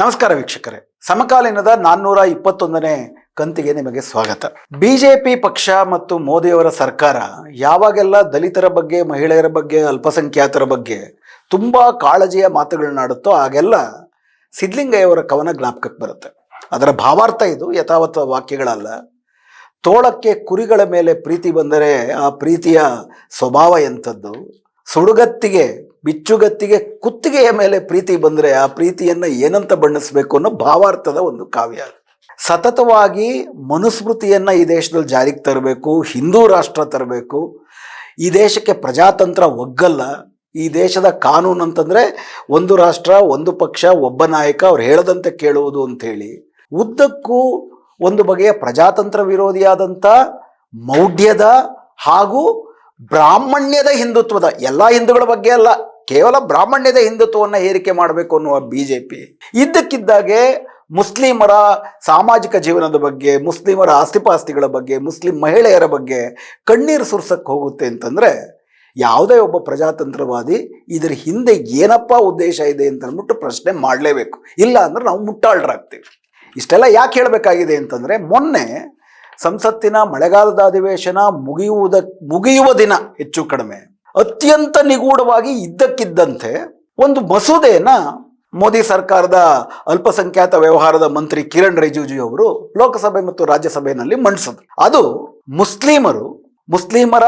ನಮಸ್ಕಾರ ವೀಕ್ಷಕರೇ. ಸಮಕಾಲೀನದ ನಾನ್ನೂರ ಇಪ್ಪತ್ತೊಂದನೇ ಕಂತಿಗೆ ನಿಮಗೆ ಸ್ವಾಗತ. ಬಿಜೆಪಿ ಪಕ್ಷ ಮತ್ತು ಮೋದಿಯವರ ಸರ್ಕಾರ ಯಾವಾಗೆಲ್ಲ ದಲಿತರ ಬಗ್ಗೆ, ಮಹಿಳೆಯರ ಬಗ್ಗೆ, ಅಲ್ಪಸಂಖ್ಯಾತರ ಬಗ್ಗೆ ತುಂಬಾ ಕಾಳಜಿಯ ಮಾತುಗಳನ್ನಾಡುತ್ತೋ ಆಗೆಲ್ಲ ಸಿದ್ಲಿಂಗಯ್ಯವರ ಕವನ ಜ್ಞಾಪಕಕ್ಕೆ ಬರುತ್ತೆ. ಅದರ ಭಾವಾರ್ಥ ಇದು, ಯಥಾವತ್ ವಾಕ್ಯಗಳಲ್ಲ. ತೋಳಕ್ಕೆ ಕುರಿಗಳ ಮೇಲೆ ಪ್ರೀತಿ ಬಂದರೆ ಆ ಪ್ರೀತಿಯ ಸ್ವಭಾವ ಎಂಥದ್ದು? ಸುಡುಗತ್ತಿಗೆ ಬಿಚ್ಚುಗತ್ತಿಗೆ ಕುತ್ತಿಗೆಯ ಮೇಲೆ ಪ್ರೀತಿ ಬಂದರೆ ಆ ಪ್ರೀತಿಯನ್ನು ಏನಂತ ಬಣ್ಣಿಸ್ಬೇಕು ಅನ್ನೋ ಭಾವಾರ್ಥದ ಒಂದು ಕಾವ್ಯ. ಸತತವಾಗಿ ಮನುಸ್ಮೃತಿಯನ್ನು ಈ ದೇಶದಲ್ಲಿ ಜಾರಿಗೆ ತರಬೇಕು, ಹಿಂದೂ ರಾಷ್ಟ್ರ ತರಬೇಕು. ಈ ದೇಶಕ್ಕೆ ಪ್ರಜಾತಂತ್ರ ಒಗ್ಗಲ್ಲ. ಈ ದೇಶದ ಕಾನೂನು ಅಂತಂದ್ರೆ ಒಂದು ರಾಷ್ಟ್ರ, ಒಂದು ಪಕ್ಷ, ಒಬ್ಬ ನಾಯಕ ಅವ್ರು ಹೇಳದಂತೆ ಕೇಳುವುದು ಅಂತೇಳಿ ಉದ್ದಕ್ಕೂ ಒಂದು ಬಗೆಯ ಪ್ರಜಾತಂತ್ರ ವಿರೋಧಿಯಾದಂಥ ಮೌಢ್ಯದ ಹಾಗೂ ಬ್ರಾಹ್ಮಣ್ಯದ ಹಿಂದುತ್ವದ, ಎಲ್ಲ ಹಿಂದೂಗಳ ಬಗ್ಗೆ ಅಲ್ಲ ಕೇವಲ ಬ್ರಾಹ್ಮಣ್ಯದ ಹಿಂದುತ್ವವನ್ನು ಹೇರಿಕೆ ಮಾಡಬೇಕು ಅನ್ನುವ ಬಿ ಜೆ ಪಿ ಇದ್ದಕ್ಕಿದ್ದಾಗೆ ಮುಸ್ಲಿಮರ ಸಾಮಾಜಿಕ ಜೀವನದ ಬಗ್ಗೆ, ಮುಸ್ಲಿಮರ ಆಸ್ತಿಪಾಸ್ತಿಗಳ ಬಗ್ಗೆ, ಮುಸ್ಲಿಂ ಮಹಿಳೆಯರ ಬಗ್ಗೆ ಕಣ್ಣೀರು ಸುರ್ಸಕ್ಕೆ ಹೋಗುತ್ತೆ ಅಂತಂದರೆ ಯಾವುದೇ ಒಬ್ಬ ಪ್ರಜಾತಂತ್ರವಾದಿ ಇದರ ಹಿಂದೆ ಏನಪ್ಪ ಉದ್ದೇಶ ಇದೆ ಅಂತ ಅಂದ್ಬಿಟ್ಟು ಪ್ರಶ್ನೆ ಮಾಡಲೇಬೇಕು. ಇಲ್ಲ ಅಂದರೆ ನಾವು ಮುಟ್ಟಾಳರಾಗ್ತೀವಿ. ಇಷ್ಟೆಲ್ಲ ಯಾಕೆ ಹೇಳಬೇಕಾಗಿದೆ ಅಂತಂದರೆ ಮೊನ್ನೆ ಸಂಸತ್ತಿನ ಮಳೆಗಾಲದ ಅಧಿವೇಶನ ಮುಗಿಯುವುದ ಮುಗಿಯುವ ದಿನ ಹೆಚ್ಚು ಕಡಿಮೆ. ಅತ್ಯಂತ ನಿಗೂಢವಾಗಿ ಇದ್ದಕ್ಕಿದ್ದಂತೆ ಒಂದು ಮಸೂದೆಯನ್ನ ಮೋದಿ ಸರ್ಕಾರದ ಅಲ್ಪಸಂಖ್ಯಾತ ವ್ಯವಹಾರದ ಮಂತ್ರಿ ಕಿರಣ್ ರಿಜಿಜು ಅವರು ಲೋಕಸಭೆ ಮತ್ತು ರಾಜ್ಯಸಭೆಯಲ್ಲಿ ಮಂಡಿಸಿದ್ರು. ಅದು ಮುಸ್ಲಿಮರು, ಮುಸ್ಲಿಮರ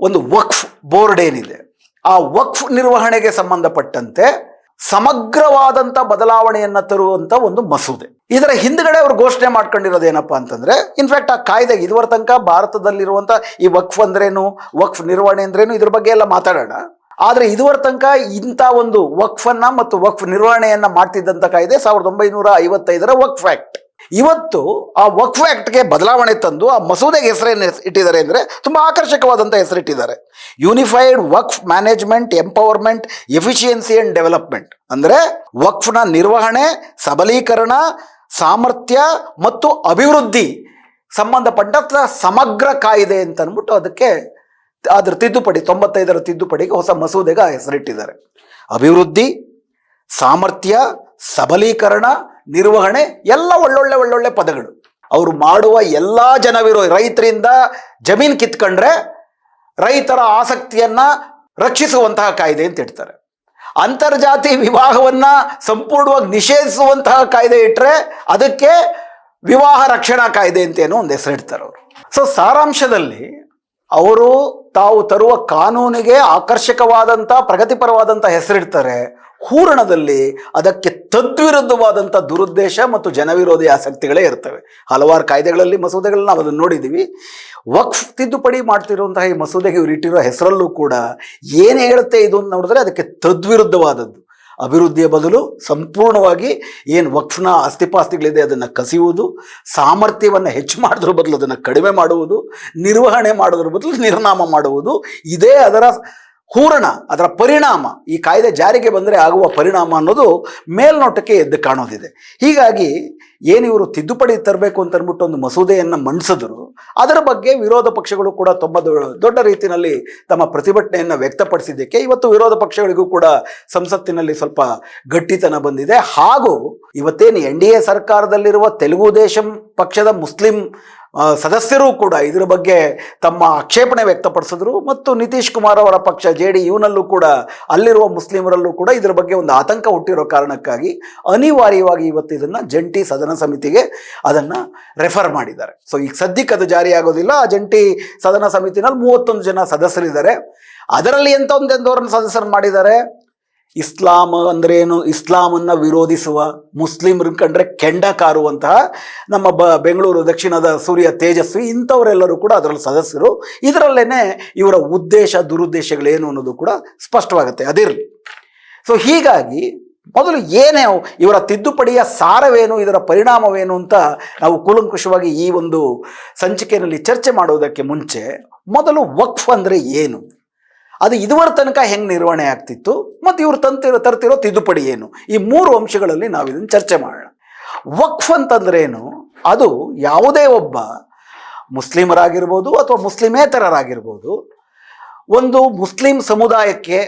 ಒಂದು ವಕ್ಫ್ ಬೋರ್ಡ್ ಏನಿದೆ, ಆ ವಕ್ಫ್ ನಿರ್ವಹಣೆಗೆ ಸಂಬಂಧಪಟ್ಟಂತೆ ಸಮಗ್ರವಾದಂತ ಬದಲಾವಣೆಯನ್ನ ತರುವಂತ ಒಂದು ಮಸೂದೆ. ಇದರ ಹಿಂದ್ಗಡೆ ಅವರು ಘೋಷಣೆ ಮಾಡ್ಕೊಂಡಿರೋದು ಏನಪ್ಪಾ ಅಂತಂದ್ರೆ ಇನ್ಫ್ಯಾಕ್ಟ್ ಆ ಕಾಯ್ದೆ ಇದುವರ ತನಕ ಭಾರತದಲ್ಲಿರುವಂಥ ಈ ವಕ್ಫ್ ಅಂದ್ರೇನು, ವಕ್ಫ್ ನಿರ್ವಹಣೆ ಅಂದ್ರೇನು ಇದ್ರ ಬಗ್ಗೆ ಎಲ್ಲ ಮಾತಾಡೋಣ. ಆದ್ರೆ ಇದುವರ ತನಕ ಇಂಥ ಒಂದು ವಕ್ಫನ್ನ ಮತ್ತು ವಕ್ಫ್ ನಿರ್ವಹಣೆಯನ್ನ ಮಾಡ್ತಿದ್ದಂತ ಕಾಯ್ದೆ ಸಾವಿರದ ಒಂಬೈನೂರ ಐವತ್ತೈದರ ವಕ್ಫ್ ಆಕ್ಟ್. ಇವತ್ತು ಆ ವಕ್ಫ್ ಆಕ್ಟ್ಗೆ ಬದಲಾವಣೆ ತಂದು ಆ ಮಸೂದೆಗೆ ಹೆಸರೇನು ಇಟ್ಟಿದ್ದಾರೆ ಅಂದರೆ ತುಂಬ ಆಕರ್ಷಕವಾದಂಥ ಹೆಸರಿಟ್ಟಿದ್ದಾರೆ. Unified Waqf management empowerment efficiency and development ಅಂದರೆ ವಕ್ಫ್ನ ನಿರ್ವಹಣೆ, ಸಬಲೀಕರಣ, ಸಾಮರ್ಥ್ಯ ಮತ್ತು ಅಭಿವೃದ್ಧಿ ಸಂಬಂಧಪಟ್ಟಂಥ ಸಮಗ್ರ ಕಾಯ್ದೆ ಅಂತ ಅಂದ್ಬಿಟ್ಟು ಅದಕ್ಕೆ ಅದರ ತಿದ್ದುಪಡಿ, ತೊಂಬತ್ತೈದರ ತಿದ್ದುಪಡಿಗೆ ಹೊಸ ಮಸೂದೆಗೆ ಹೆಸರಿಟ್ಟಿದ್ದಾರೆ. ಅಭಿವೃದ್ಧಿ, ಸಾಮರ್ಥ್ಯ, ಸಬಲೀಕರಣ ನಿರ್ವಹಣೆ ಎಲ್ಲ ಒಳ್ಳೊಳ್ಳೆ ಒಳ್ಳೊಳ್ಳೆ ಪದಗಳು. ಅವರು ಮಾಡುವ ಎಲ್ಲ ಜನವಿರೋ ರೈತರಿಂದ ಜಮೀನು ಕಿತ್ಕೊಂಡ್ರೆ ರೈತರ ಆಸಕ್ತಿಯನ್ನ ರಕ್ಷಿಸುವಂತಹ ಕಾಯ್ದೆ ಅಂತ ಇಡ್ತಾರೆ ಅಂತರ್ಜಾತಿ ವಿವಾಹವನ್ನ ಸಂಪೂರ್ಣವಾಗಿ ನಿಷೇಧಿಸುವಂತಹ ಕಾಯ್ದೆ ಇಟ್ಟರೆ ಅದಕ್ಕೆ ವಿವಾಹ ರಕ್ಷಣಾ ಕಾಯ್ದೆ ಅಂತೇನೋ ಒಂದು ಹೆಸರಿಡ್ತಾರೆ ಅವರು. ಸೊ ಸಾರಾಂಶದಲ್ಲಿ ಅವರು ತಾವು ತರುವ ಕಾನೂನಿಗೆ ಆಕರ್ಷಕವಾದಂಥ ಪ್ರಗತಿಪರವಾದಂಥ ಹೆಸರಿಡ್ತಾರೆ. ಹೂರಣದಲ್ಲಿ ಅದಕ್ಕೆ ತದ್ವಿರುದ್ಧವಾದಂಥ ದುರುದ್ದೇಶ ಮತ್ತು ಜನವಿರೋಧಿ ಆಸಕ್ತಿಗಳೇ ಇರ್ತವೆ. ಹಲವಾರು ಕಾಯ್ದೆಗಳಲ್ಲಿ ಮಸೂದೆಗಳನ್ನ ನಾವು ಅದನ್ನು ನೋಡಿದ್ದೀವಿ ವಕ್ಫ್ ತಿದ್ದುಪಡಿ ಮಾಡ್ತಿರುವಂತಹ ಈ ಮಸೂದೆಗೆ ಇವರು ಇಟ್ಟಿರೋ ಹೆಸರಲ್ಲೂ ಕೂಡ ಏನು ಹೇಳುತ್ತೆ ಇದು ಅಂತ ನೋಡಿದ್ರೆ ಅದಕ್ಕೆ ತದ್ವಿರುದ್ಧವಾದದ್ದು. ಅಭಿವೃದ್ಧಿಯ ಬದಲು ಸಂಪೂರ್ಣವಾಗಿ ಏನು ವಕ್ಫ್ನ ಆಸ್ತಿಪಾಸ್ತಿಗಳಿದೆ ಅದನ್ನು ಕಸಿಯುವುದು, ಸಾಮರ್ಥ್ಯವನ್ನು ಹೆಚ್ಚು ಮಾಡೋದ್ರ ಬದಲು ಅದನ್ನು ಕಡಿಮೆ ಮಾಡುವುದು, ನಿರ್ವಹಣೆ ಮಾಡೋದ್ರ ಬದಲು ನಿರ್ನಾಮ ಮಾಡುವುದು, ಇದೇ ಅದರ ಹೂರಣ, ಅದರ ಪರಿಣಾಮ, ಈ ಕಾಯ್ದೆ ಜಾರಿಗೆ ಬಂದರೆ ಆಗುವ ಪರಿಣಾಮ ಅನ್ನೋದು ಮೇಲ್ನೋಟಕ್ಕೆ ಎದ್ದು ಕಾಣೋದಿದೆ. ಹೀಗಾಗಿ ಏನು ಇವರು ತಿದ್ದುಪಡಿ ತರಬೇಕು ಅಂತ ಅಂದ್ಬಿಟ್ಟು ಒಂದು ಮಸೂದೆಯನ್ನು ಮಂಡಿಸಿದ್ರು ಅದರ ಬಗ್ಗೆ ವಿರೋಧ ಪಕ್ಷಗಳು ಕೂಡ ತುಂಬ ದೊಡ್ಡ ರೀತಿಯಲ್ಲಿ ತಮ್ಮ ಪ್ರತಿಭಟನೆಯನ್ನು ವ್ಯಕ್ತಪಡಿಸಿದ್ದಕ್ಕೆ ಇವತ್ತು ವಿರೋಧ ಪಕ್ಷಗಳಿಗೂ ಕೂಡ ಸಂಸತ್ತಿನಲ್ಲಿ ಸ್ವಲ್ಪ ಗಟ್ಟಿತನ ಬಂದಿದೆ. ಹಾಗೂ ಇವತ್ತೇನು ಎನ್ ಡಿ ಎ ಸರ್ಕಾರದಲ್ಲಿರುವ ತೆಲುಗು ದೇಶಂ ಪಕ್ಷದ ಮುಸ್ಲಿಂ ಸದಸ್ಯರು ಕೂಡ ಇದರ ಬಗ್ಗೆ ತಮ್ಮ ಆಕ್ಷೇಪಣೆ ವ್ಯಕ್ತಪಡಿಸಿದ್ರು ಮತ್ತು ನಿತೀಶ್ ಕುಮಾರ್ ಅವರ ಪಕ್ಷ ಜೆ ಡಿ ಯುನಲ್ಲೂ ಕೂಡ ಅಲ್ಲಿರುವ ಮುಸ್ಲಿಮರಲ್ಲೂ ಕೂಡ ಇದರ ಬಗ್ಗೆ ಒಂದು ಆತಂಕ ಹುಟ್ಟಿರೋ ಕಾರಣಕ್ಕಾಗಿ ಅನಿವಾರ್ಯವಾಗಿ ಇವತ್ತು ಇದನ್ನು ಜಂಟಿ ಸದನ ಸಮಿತಿಗೆ ಅದನ್ನು ರೆಫರ್ ಮಾಡಿದ್ದಾರೆ. ಸೊ ಈಗ ಸದ್ಯಕ್ಕೆ ಅದು ಜಾರಿ ಆಗೋದಿಲ್ಲ. ಆ ಜಂಟಿ ಸದನ ಸಮಿತಿನಲ್ಲಿ ಮೂವತ್ತೊಂದು ಜನ ಸದಸ್ಯರಿದ್ದಾರೆ. ಅದರಲ್ಲಿ ಎಂಥ ಒಂದು ಎಂದವರನ್ನು ಸದಸ್ಯರು ಮಾಡಿದ್ದಾರೆ? ಇಸ್ಲಾಂ ಅಂದ್ರೇನು? ಇಸ್ಲಾಮನ್ನು ವಿರೋಧಿಸುವ ಮುಸ್ಲಿಮ್ರ ಕಂಡ್ರೆ ಕೆಂಡ ಕಾರುವಂತಹ ನಮ್ಮ ಬ, ಬೆಂಗಳೂರು, ದಕ್ಷಿಣದ ಸೂರ್ಯ ತೇಜಸ್ವಿ ಇಂಥವರೆಲ್ಲರೂ ಕೂಡ ಅದರಲ್ಲಿ ಸದಸ್ಯರು. ಇದರಲ್ಲೇನೆ ಇವರ ಉದ್ದೇಶ, ದುರುದ್ದೇಶಗಳೇನು ಅನ್ನೋದು ಕೂಡ ಸ್ಪಷ್ಟವಾಗುತ್ತೆ. ಅದಿರಲಿ. ಸೊ ಹೀಗಾಗಿ ಮೊದಲು ಏನೇ ಇವರ ತಿದ್ದುಪಡಿಯ ಸಾರವೇನು, ಇದರ ಪರಿಣಾಮವೇನು ಅಂತ ನಾವು ಕೂಲಂಕುಷವಾಗಿ ಈ ಒಂದು ಸಂಚಿಕೆಯಲ್ಲಿ ಚರ್ಚೆ ಮಾಡುವುದಕ್ಕೆ ಮುಂಚೆ ಮೊದಲು ವಕ್ಫ್ ಅಂದರೆ ಏನು? ಅದು ಇದುವರ ತನಕ ಹೆಂಗೆ ನಿರ್ವಹಣೆ ಆಗ್ತಿತ್ತು ಮತ್ತು ಇವರು ತಂತಿರೋ, ತರ್ತಿರೋ ತಿದ್ದುಪಡಿ ಏನು? ಈ ಮೂರು ಅಂಶಗಳಲ್ಲಿ ನಾವು ಇದನ್ನು ಚರ್ಚೆ ಮಾಡೋಣ. ವಕ್ಫ್ ಅಂತಂದ್ರೇನು ಅದು ಯಾವುದೇ ಒಬ್ಬ ಮುಸ್ಲಿಮರಾಗಿರ್ಬೋದು ಅಥವಾ ಮುಸ್ಲಿಮೇತರರಾಗಿರ್ಬೋದು ಒಂದು ಮುಸ್ಲಿಂ ಸಮುದಾಯಕ್ಕೆ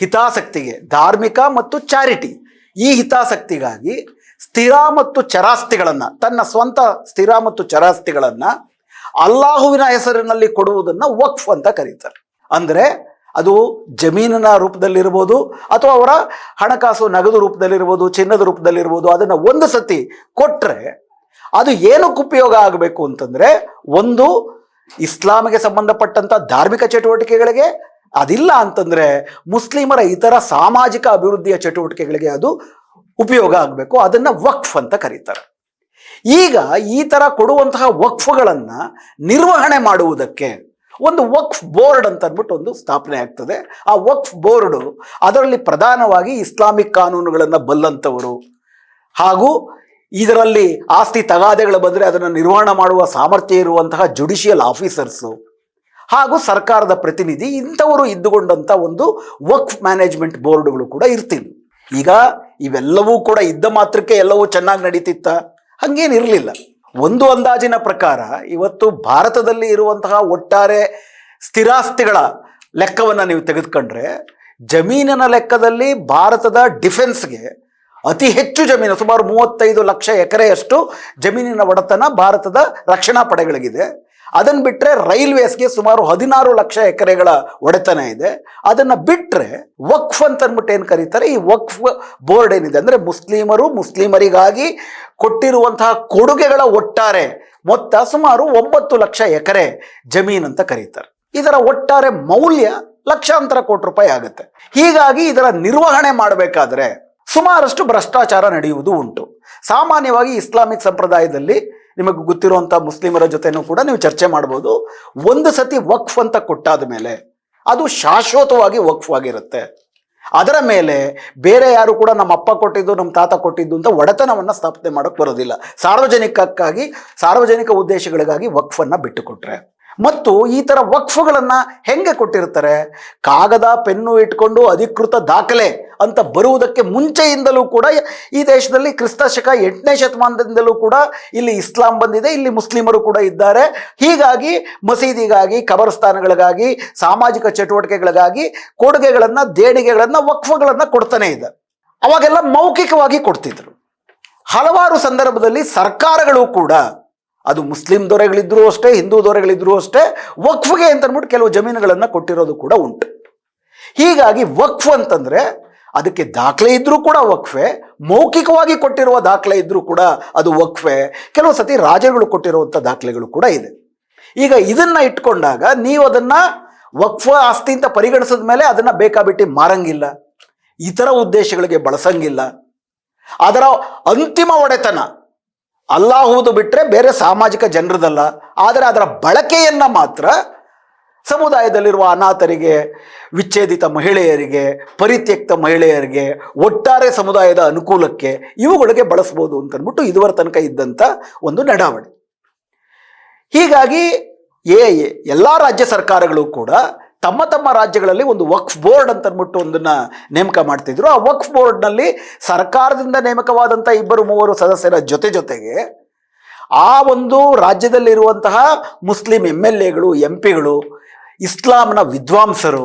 ಹಿತಾಸಕ್ತಿಗೆ, ಧಾರ್ಮಿಕ ಮತ್ತು ಚಾರಿಟಿ, ಈ ಹಿತಾಸಕ್ತಿಗಾಗಿ ಸ್ಥಿರ ಮತ್ತು ಚರಾಸ್ತಿಗಳನ್ನು, ತನ್ನ ಸ್ವಂತ ಸ್ಥಿರ ಮತ್ತು ಚರಾಸ್ತಿಗಳನ್ನು ಅಲ್ಲಾಹುವಿನ ಹೆಸರಿನಲ್ಲಿ ಕೊಡುವುದನ್ನು ವಕ್ಫ್ ಅಂತ ಕರೀತಾರೆ. ಅಂದರೆ ಅದು ಜಮೀನಿನ ರೂಪದಲ್ಲಿರ್ಬೋದು ಅಥವಾ ಅವರ ಹಣಕಾಸು ನಗದು ರೂಪದಲ್ಲಿರ್ಬೋದು, ಚಿನ್ನದ ರೂಪದಲ್ಲಿರ್ಬೋದು, ಅದನ್ನು ಒಂದು ಸತಿ ಕೊಟ್ಟರೆ ಅದು ಏನಕ್ಕೆ ಉಪಯೋಗ ಆಗಬೇಕು ಅಂತಂದರೆ ಒಂದು, ಇಸ್ಲಾಮಿಗೆ ಸಂಬಂಧಪಟ್ಟಂಥ ಧಾರ್ಮಿಕ ಚಟುವಟಿಕೆಗಳಿಗೆ, ಅದಿಲ್ಲ ಅಂತಂದರೆ ಮುಸ್ಲಿಮರ ಇತರ ಸಾಮಾಜಿಕ ಅಭಿವೃದ್ಧಿಯ ಚಟುವಟಿಕೆಗಳಿಗೆ ಅದು ಉಪಯೋಗ ಆಗಬೇಕು. ಅದನ್ನು ವಕ್ಫ್ ಅಂತ ಕರೀತಾರೆ. ಈಗ ಈ ಥರ ಕೊಡುವಂತಹ ವಕ್ಫ್ಗಳನ್ನು ನಿರ್ವಹಣೆ ಮಾಡುವುದಕ್ಕೆ ಒಂದು ವಕ್ಫ್ ಬೋರ್ಡ್ ಅಂತ ಅಂದ್ಬಿಟ್ಟು ಒಂದು ಸ್ಥಾಪನೆ ಆಗ್ತದೆ. ಆ ವಕ್ಫ್ ಬೋರ್ಡು ಅದರಲ್ಲಿ ಪ್ರಧಾನವಾಗಿ ಇಸ್ಲಾಮಿಕ್ ಕಾನೂನುಗಳನ್ನು ಬಲ್ಲಂಥವರು. ಹಾಗೂ ಇದರಲ್ಲಿ ಆಸ್ತಿ ತಗಾದೆಗಳು ಬಂದರೆ ಅದನ್ನು ನಿರ್ವಹಣೆ ಮಾಡುವ ಸಾಮರ್ಥ್ಯ ಇರುವಂತಹ ಜುಡಿಷಿಯಲ್ ಆಫೀಸರ್ಸು ಹಾಗೂ ಸರ್ಕಾರದ ಪ್ರತಿನಿಧಿ ಇಂಥವರು ಇದ್ದುಕೊಂಡಂಥ ಒಂದು ವಕ್ಫ್ ಮ್ಯಾನೇಜ್ಮೆಂಟ್ ಬೋರ್ಡ್ಗಳು ಕೂಡ ಇರ್ತಿದ್ವು. ಈಗ ಇವೆಲ್ಲವೂ ಕೂಡ ಇದ್ದ ಮಾತ್ರಕ್ಕೆ ಎಲ್ಲವೂ ಚೆನ್ನಾಗಿ ನಡೀತಿತ್ತ? ಹಂಗೇನಿರಲಿಲ್ಲ. ಒಂದು ಅಂದಾಜಿನ ಪ್ರಕಾರ ಇವತ್ತು ಭಾರತದಲ್ಲಿ ಇರುವಂತಹ ಒಟ್ಟಾರೆ ಸ್ಥಿರಾಸ್ತಿಗಳ ಲೆಕ್ಕವನ್ನು ನೀವು ತೆಗೆದುಕೊಂಡ್ರೆ ಜಮೀನಿನ ಲೆಕ್ಕದಲ್ಲಿ ಭಾರತದ ಡಿಫೆನ್ಸ್ಗೆ ಅತಿ ಹೆಚ್ಚು ಜಮೀನು, ಸುಮಾರು ಮೂವತ್ತೈದು ಲಕ್ಷ ಎಕರೆಯಷ್ಟು ಜಮೀನಿನ ಒಡೆತನ ಭಾರತದ ರಕ್ಷಣಾ ಪಡೆಗಳಿಗಿದೆ. ಅದನ್ನು ಬಿಟ್ಟರೆ ರೈಲ್ವೇಸ್ಗೆ ಸುಮಾರು ಹದಿನಾರು ಲಕ್ಷ ಎಕರೆಗಳ ಒಡೆತನ ಇದೆ. ಅದನ್ನು ಬಿಟ್ಟರೆ ವಕ್ಫ್ ಅಂತ ಅಂದ್ಬಿಟ್ಟು ಏನು ಕರೀತಾರೆ? ಈ ವಕ್ಫ್ ಬೋರ್ಡ್ ಏನಿದೆ ಅಂದರೆ ಮುಸ್ಲಿಮರು ಮುಸ್ಲಿಮರಿಗಾಗಿ ಕೊಟ್ಟಿರುವಂತಹ ಕೊಡುಗೆಗಳ ಒಟ್ಟಾರೆ ಮೊತ್ತ ಸುಮಾರು ಒಂಬತ್ತು ಲಕ್ಷ ಎಕರೆ ಜಮೀನು ಅಂತ ಕರೀತಾರೆ. ಇದರ ಒಟ್ಟಾರೆ ಮೌಲ್ಯ ಲಕ್ಷಾಂತರ ಕೋಟಿ ರೂಪಾಯಿ ಆಗುತ್ತೆ. ಹೀಗಾಗಿ ಇದರ ನಿರ್ವಹಣೆ ಮಾಡಬೇಕಾದ್ರೆ ಸುಮಾರಷ್ಟು ಭ್ರಷ್ಟಾಚಾರ ನಡೆಯುವುದು ಉಂಟು. ಸಾಮಾನ್ಯವಾಗಿ ಇಸ್ಲಾಮಿಕ್ ಸಂಪ್ರದಾಯದಲ್ಲಿ ನಿಮಗೆ ಗೊತ್ತಿರುವಂಥ ಮುಸ್ಲಿಮರ ಜೊತೆನೂ ಕೂಡ ನೀವು ಚರ್ಚೆ ಮಾಡ್ಬೋದು. ಒಂದು ಸತಿ ವಕ್ಫ್ ಅಂತ ಕೊಟ್ಟಾದ ಮೇಲೆ ಅದು ಶಾಶ್ವತವಾಗಿ ವಕ್ಫ್ ಆಗಿರುತ್ತೆ. ಅದರ ಮೇಲೆ ಬೇರೆ ಯಾರು ಕೂಡ ನಮ್ಮ ಅಪ್ಪ ಕೊಟ್ಟಿದ್ದು, ನಮ್ಮ ತಾತ ಕೊಟ್ಟಿದ್ದು ಅಂತ ಒಡೆತನವನ್ನು ಸ್ಥಾಪನೆ ಮಾಡೋಕ್ಕೆ ಬರೋದಿಲ್ಲ. ಸಾರ್ವಜನಿಕಕ್ಕಾಗಿ, ಸಾರ್ವಜನಿಕ ಉದ್ದೇಶಗಳಿಗಾಗಿ ವಕ್ಫನ್ನು ಬಿಟ್ಟುಕೊಟ್ರೆ. ಮತ್ತು ಈ ಥರ ವಕ್ಫುಗಳನ್ನು ಹೆಂಗೆ ಕೊಟ್ಟಿರ್ತಾರೆ? ಕಾಗದ, ಪೆನ್ನು ಇಟ್ಕೊಂಡು ಅಧಿಕೃತ ದಾಖಲೆ ಅಂತ ಬರುವುದಕ್ಕೆ ಮುಂಚೆಯಿಂದಲೂ ಕೂಡ ಈ ದೇಶದಲ್ಲಿ ಕ್ರಿಸ್ತ ಶಕ ಎಂಟನೇ ಶತಮಾನದಿಂದಲೂ ಕೂಡ ಇಲ್ಲಿ ಇಸ್ಲಾಂ ಬಂದಿದೆ, ಇಲ್ಲಿ ಮುಸ್ಲಿಮರು ಕೂಡ ಇದ್ದಾರೆ. ಹೀಗಾಗಿ ಮಸೀದಿಗಾಗಿ, ಕಬರಸ್ಥಾನಗಳಿಗಾಗಿ, ಸಾಮಾಜಿಕ ಚಟುವಟಿಕೆಗಳಿಗಾಗಿ ಕೊಡುಗೆಗಳನ್ನು, ದೇಣಿಗೆಗಳನ್ನು, ವಕ್ಫಗಳನ್ನು ಕೊಡ್ತಾನೆ ಇದೆ. ಅವಾಗೆಲ್ಲ ಮೌಖಿಕವಾಗಿ ಕೊಡ್ತಿದ್ರು. ಹಲವಾರು ಸಂದರ್ಭದಲ್ಲಿ ಸರ್ಕಾರಗಳು ಕೂಡ, ಅದು ಮುಸ್ಲಿಂ ದೊರೆಗಳಿದ್ರೂ ಅಷ್ಟೇ, ಹಿಂದೂ ದೊರೆಗಳಿದ್ರೂ ಅಷ್ಟೇ, ವಕ್ಫ್ಗೆ ಅಂತ ಅಂದ್ಬಿಟ್ಟು ಕೆಲವು ಜಮೀನುಗಳನ್ನು ಕೊಟ್ಟಿರೋದು ಕೂಡ ಉಂಟು. ಹೀಗಾಗಿ ವಕ್ಫ್ ಅಂತಂದರೆ ಅದಕ್ಕೆ ದಾಖಲೆ ಇದ್ದರೂ ಕೂಡ ವಕ್ಫೆ, ಮೌಖಿಕವಾಗಿ ಕೊಟ್ಟಿರುವ ದಾಖಲೆ ಇದ್ದರೂ ಕೂಡ ಅದು ವಕ್ಫೆ. ಕೆಲವು ಸತಿ ರಾಜರುಗಳು ಕೊಟ್ಟಿರುವಂಥ ದಾಖಲೆಗಳು ಕೂಡ ಇದೆ. ಈಗ ಇದನ್ನ ಇಟ್ಕೊಂಡಾಗ ನೀವು ಅದನ್ನ ವಕ್ಫ ಆಸ್ತಿ ಅಂತ ಪರಿಗಣಿಸಿದ ಮೇಲೆ ಅದನ್ನ ಬೇಕಾಬಿಟ್ಟು ಮಾರಂಗಿಲ್ಲ. ಇತರ ಉದ್ದೇಶಗಳಿಗೆ ಬಳಸಂಗಿಲ್ಲ. ಅದರ ಅಂತಿಮ ಒಡೆತನ ಅಲ್ಲಾಹುವುದು ಬಿಟ್ಟರೆ ಬೇರೆ ಸಾಮಾಜಿಕ ಜನರದಲ್ಲ. ಆದರೆ ಅದರ ಬಳಕೆಯನ್ನು ಮಾತ್ರ ಸಮುದಾಯದಲ್ಲಿರುವ ಅನಾಥರಿಗೆ, ವಿಚ್ಛೇದಿತ ಮಹಿಳೆಯರಿಗೆ, ಪರಿತ್ಯಕ್ತ ಮಹಿಳೆಯರಿಗೆ ಒಟ್ಟಾರೆ ಸಮುದಾಯದ ಅನುಕೂಲಕ್ಕೆ ಇವುಗಳಿಗೆ ಬಳಸ್ಬೋದು ಅಂತಂದ್ಬಿಟ್ಟು ಇದುವರ ತನಕ ಇದ್ದಂಥ ಒಂದು ನಡಾವಳಿ. ಹೀಗಾಗಿ ಎ ಎಲ್ಲ ರಾಜ್ಯ ಸರ್ಕಾರಗಳು ಕೂಡ ತಮ್ಮ ತಮ್ಮ ರಾಜ್ಯಗಳಲ್ಲಿ ಒಂದು ವಕ್ಫ್ ಬೋರ್ಡ್ ಅಂತ ಒಂದನ್ನು ಒಂದನ್ನ ನೇಮಕ ಮಾಡ್ತಿದ್ರು. ಆ ವಕ್ಫ್ ಬೋರ್ಡ್ನಲ್ಲಿ ಸರ್ಕಾರದಿಂದ ನೇಮಕವಾದಂಥ ಇಬ್ಬರು ಮೂವರು ಸದಸ್ಯರ ಜೊತೆ ಜೊತೆಗೆ ಆ ಒಂದು ರಾಜ್ಯದಲ್ಲಿರುವಂತಹ ಮುಸ್ಲಿಂ ಎಂ ಎಲ್ ಎಗಳು, ಎಂ ಪಿಗಳು ಇಸ್ಲಾಂನ ವಿದ್ವಾಂಸರು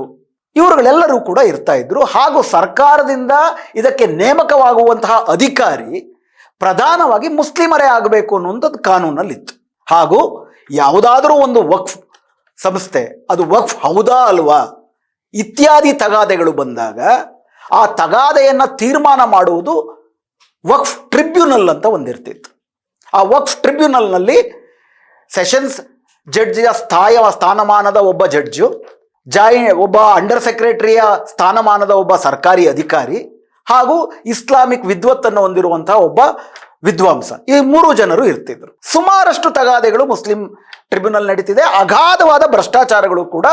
ಇವರುಗಳೆಲ್ಲರೂ ಕೂಡ ಇರ್ತಾ ಇದ್ರು. ಹಾಗೂ ಸರ್ಕಾರದಿಂದ ಇದಕ್ಕೆ ನೇಮಕವಾಗುವಂತಹ ಅಧಿಕಾರಿ ಪ್ರಧಾನವಾಗಿ ಮುಸ್ಲಿಮರೇ ಆಗಬೇಕು ಅನ್ನುವಂಥದ್ದು ಕಾನೂನಲ್ಲಿತ್ತು. ಹಾಗೂ ಯಾವುದಾದರೂ ಒಂದು ವಕ್ಫ್ ಸಂಸ್ಥೆ, ಅದು ವಕ್ಫ್ ಹೌದಾ ಅಲ್ವಾ, ಇತ್ಯಾದಿ ತಗಾದೆಗಳು ಬಂದಾಗ ಆ ತಗಾದೆಯನ್ನು ತೀರ್ಮಾನ ಮಾಡುವುದು ವಕ್ಫ್ ಟ್ರಿಬ್ಯುನಲ್ ಅಂತ ಒಂದಿರ್ತಿತ್ತು. ಆ ವಕ್ಫ್ ಟ್ರಿಬ್ಯುನಲ್ನಲ್ಲಿ ಸೆಷನ್ಸ್ ಜಡ್ಜಿಯ ಸ್ಥಾಯ ಸ್ಥಾನಮಾನದ ಒಬ್ಬ ಜಡ್ಜು ಜಾಯಿ ಒಬ್ಬ ಅಂಡರ್ ಸೆಕ್ರೆಟರಿಯ ಸ್ಥಾನಮಾನದ ಒಬ್ಬ ಸರ್ಕಾರಿ ಅಧಿಕಾರಿ ಹಾಗೂ ಇಸ್ಲಾಮಿಕ್ ವಿದ್ವತ್ತನ್ನು ಹೊಂದಿರುವಂತಹ ಒಬ್ಬ ವಿದ್ವಾಂಸ. ಈ ಮೂರು ಜನರು ಇರ್ತಿದ್ರು. ಸುಮಾರಷ್ಟು ತಗಾದೆಗಳು ಮುಸ್ಲಿಂ ಟ್ರಿಬ್ಯುನಲ್ ನಡೀತಿದೆ. ಅಗಾಧವಾದ ಭ್ರಷ್ಟಾಚಾರಗಳು ಕೂಡ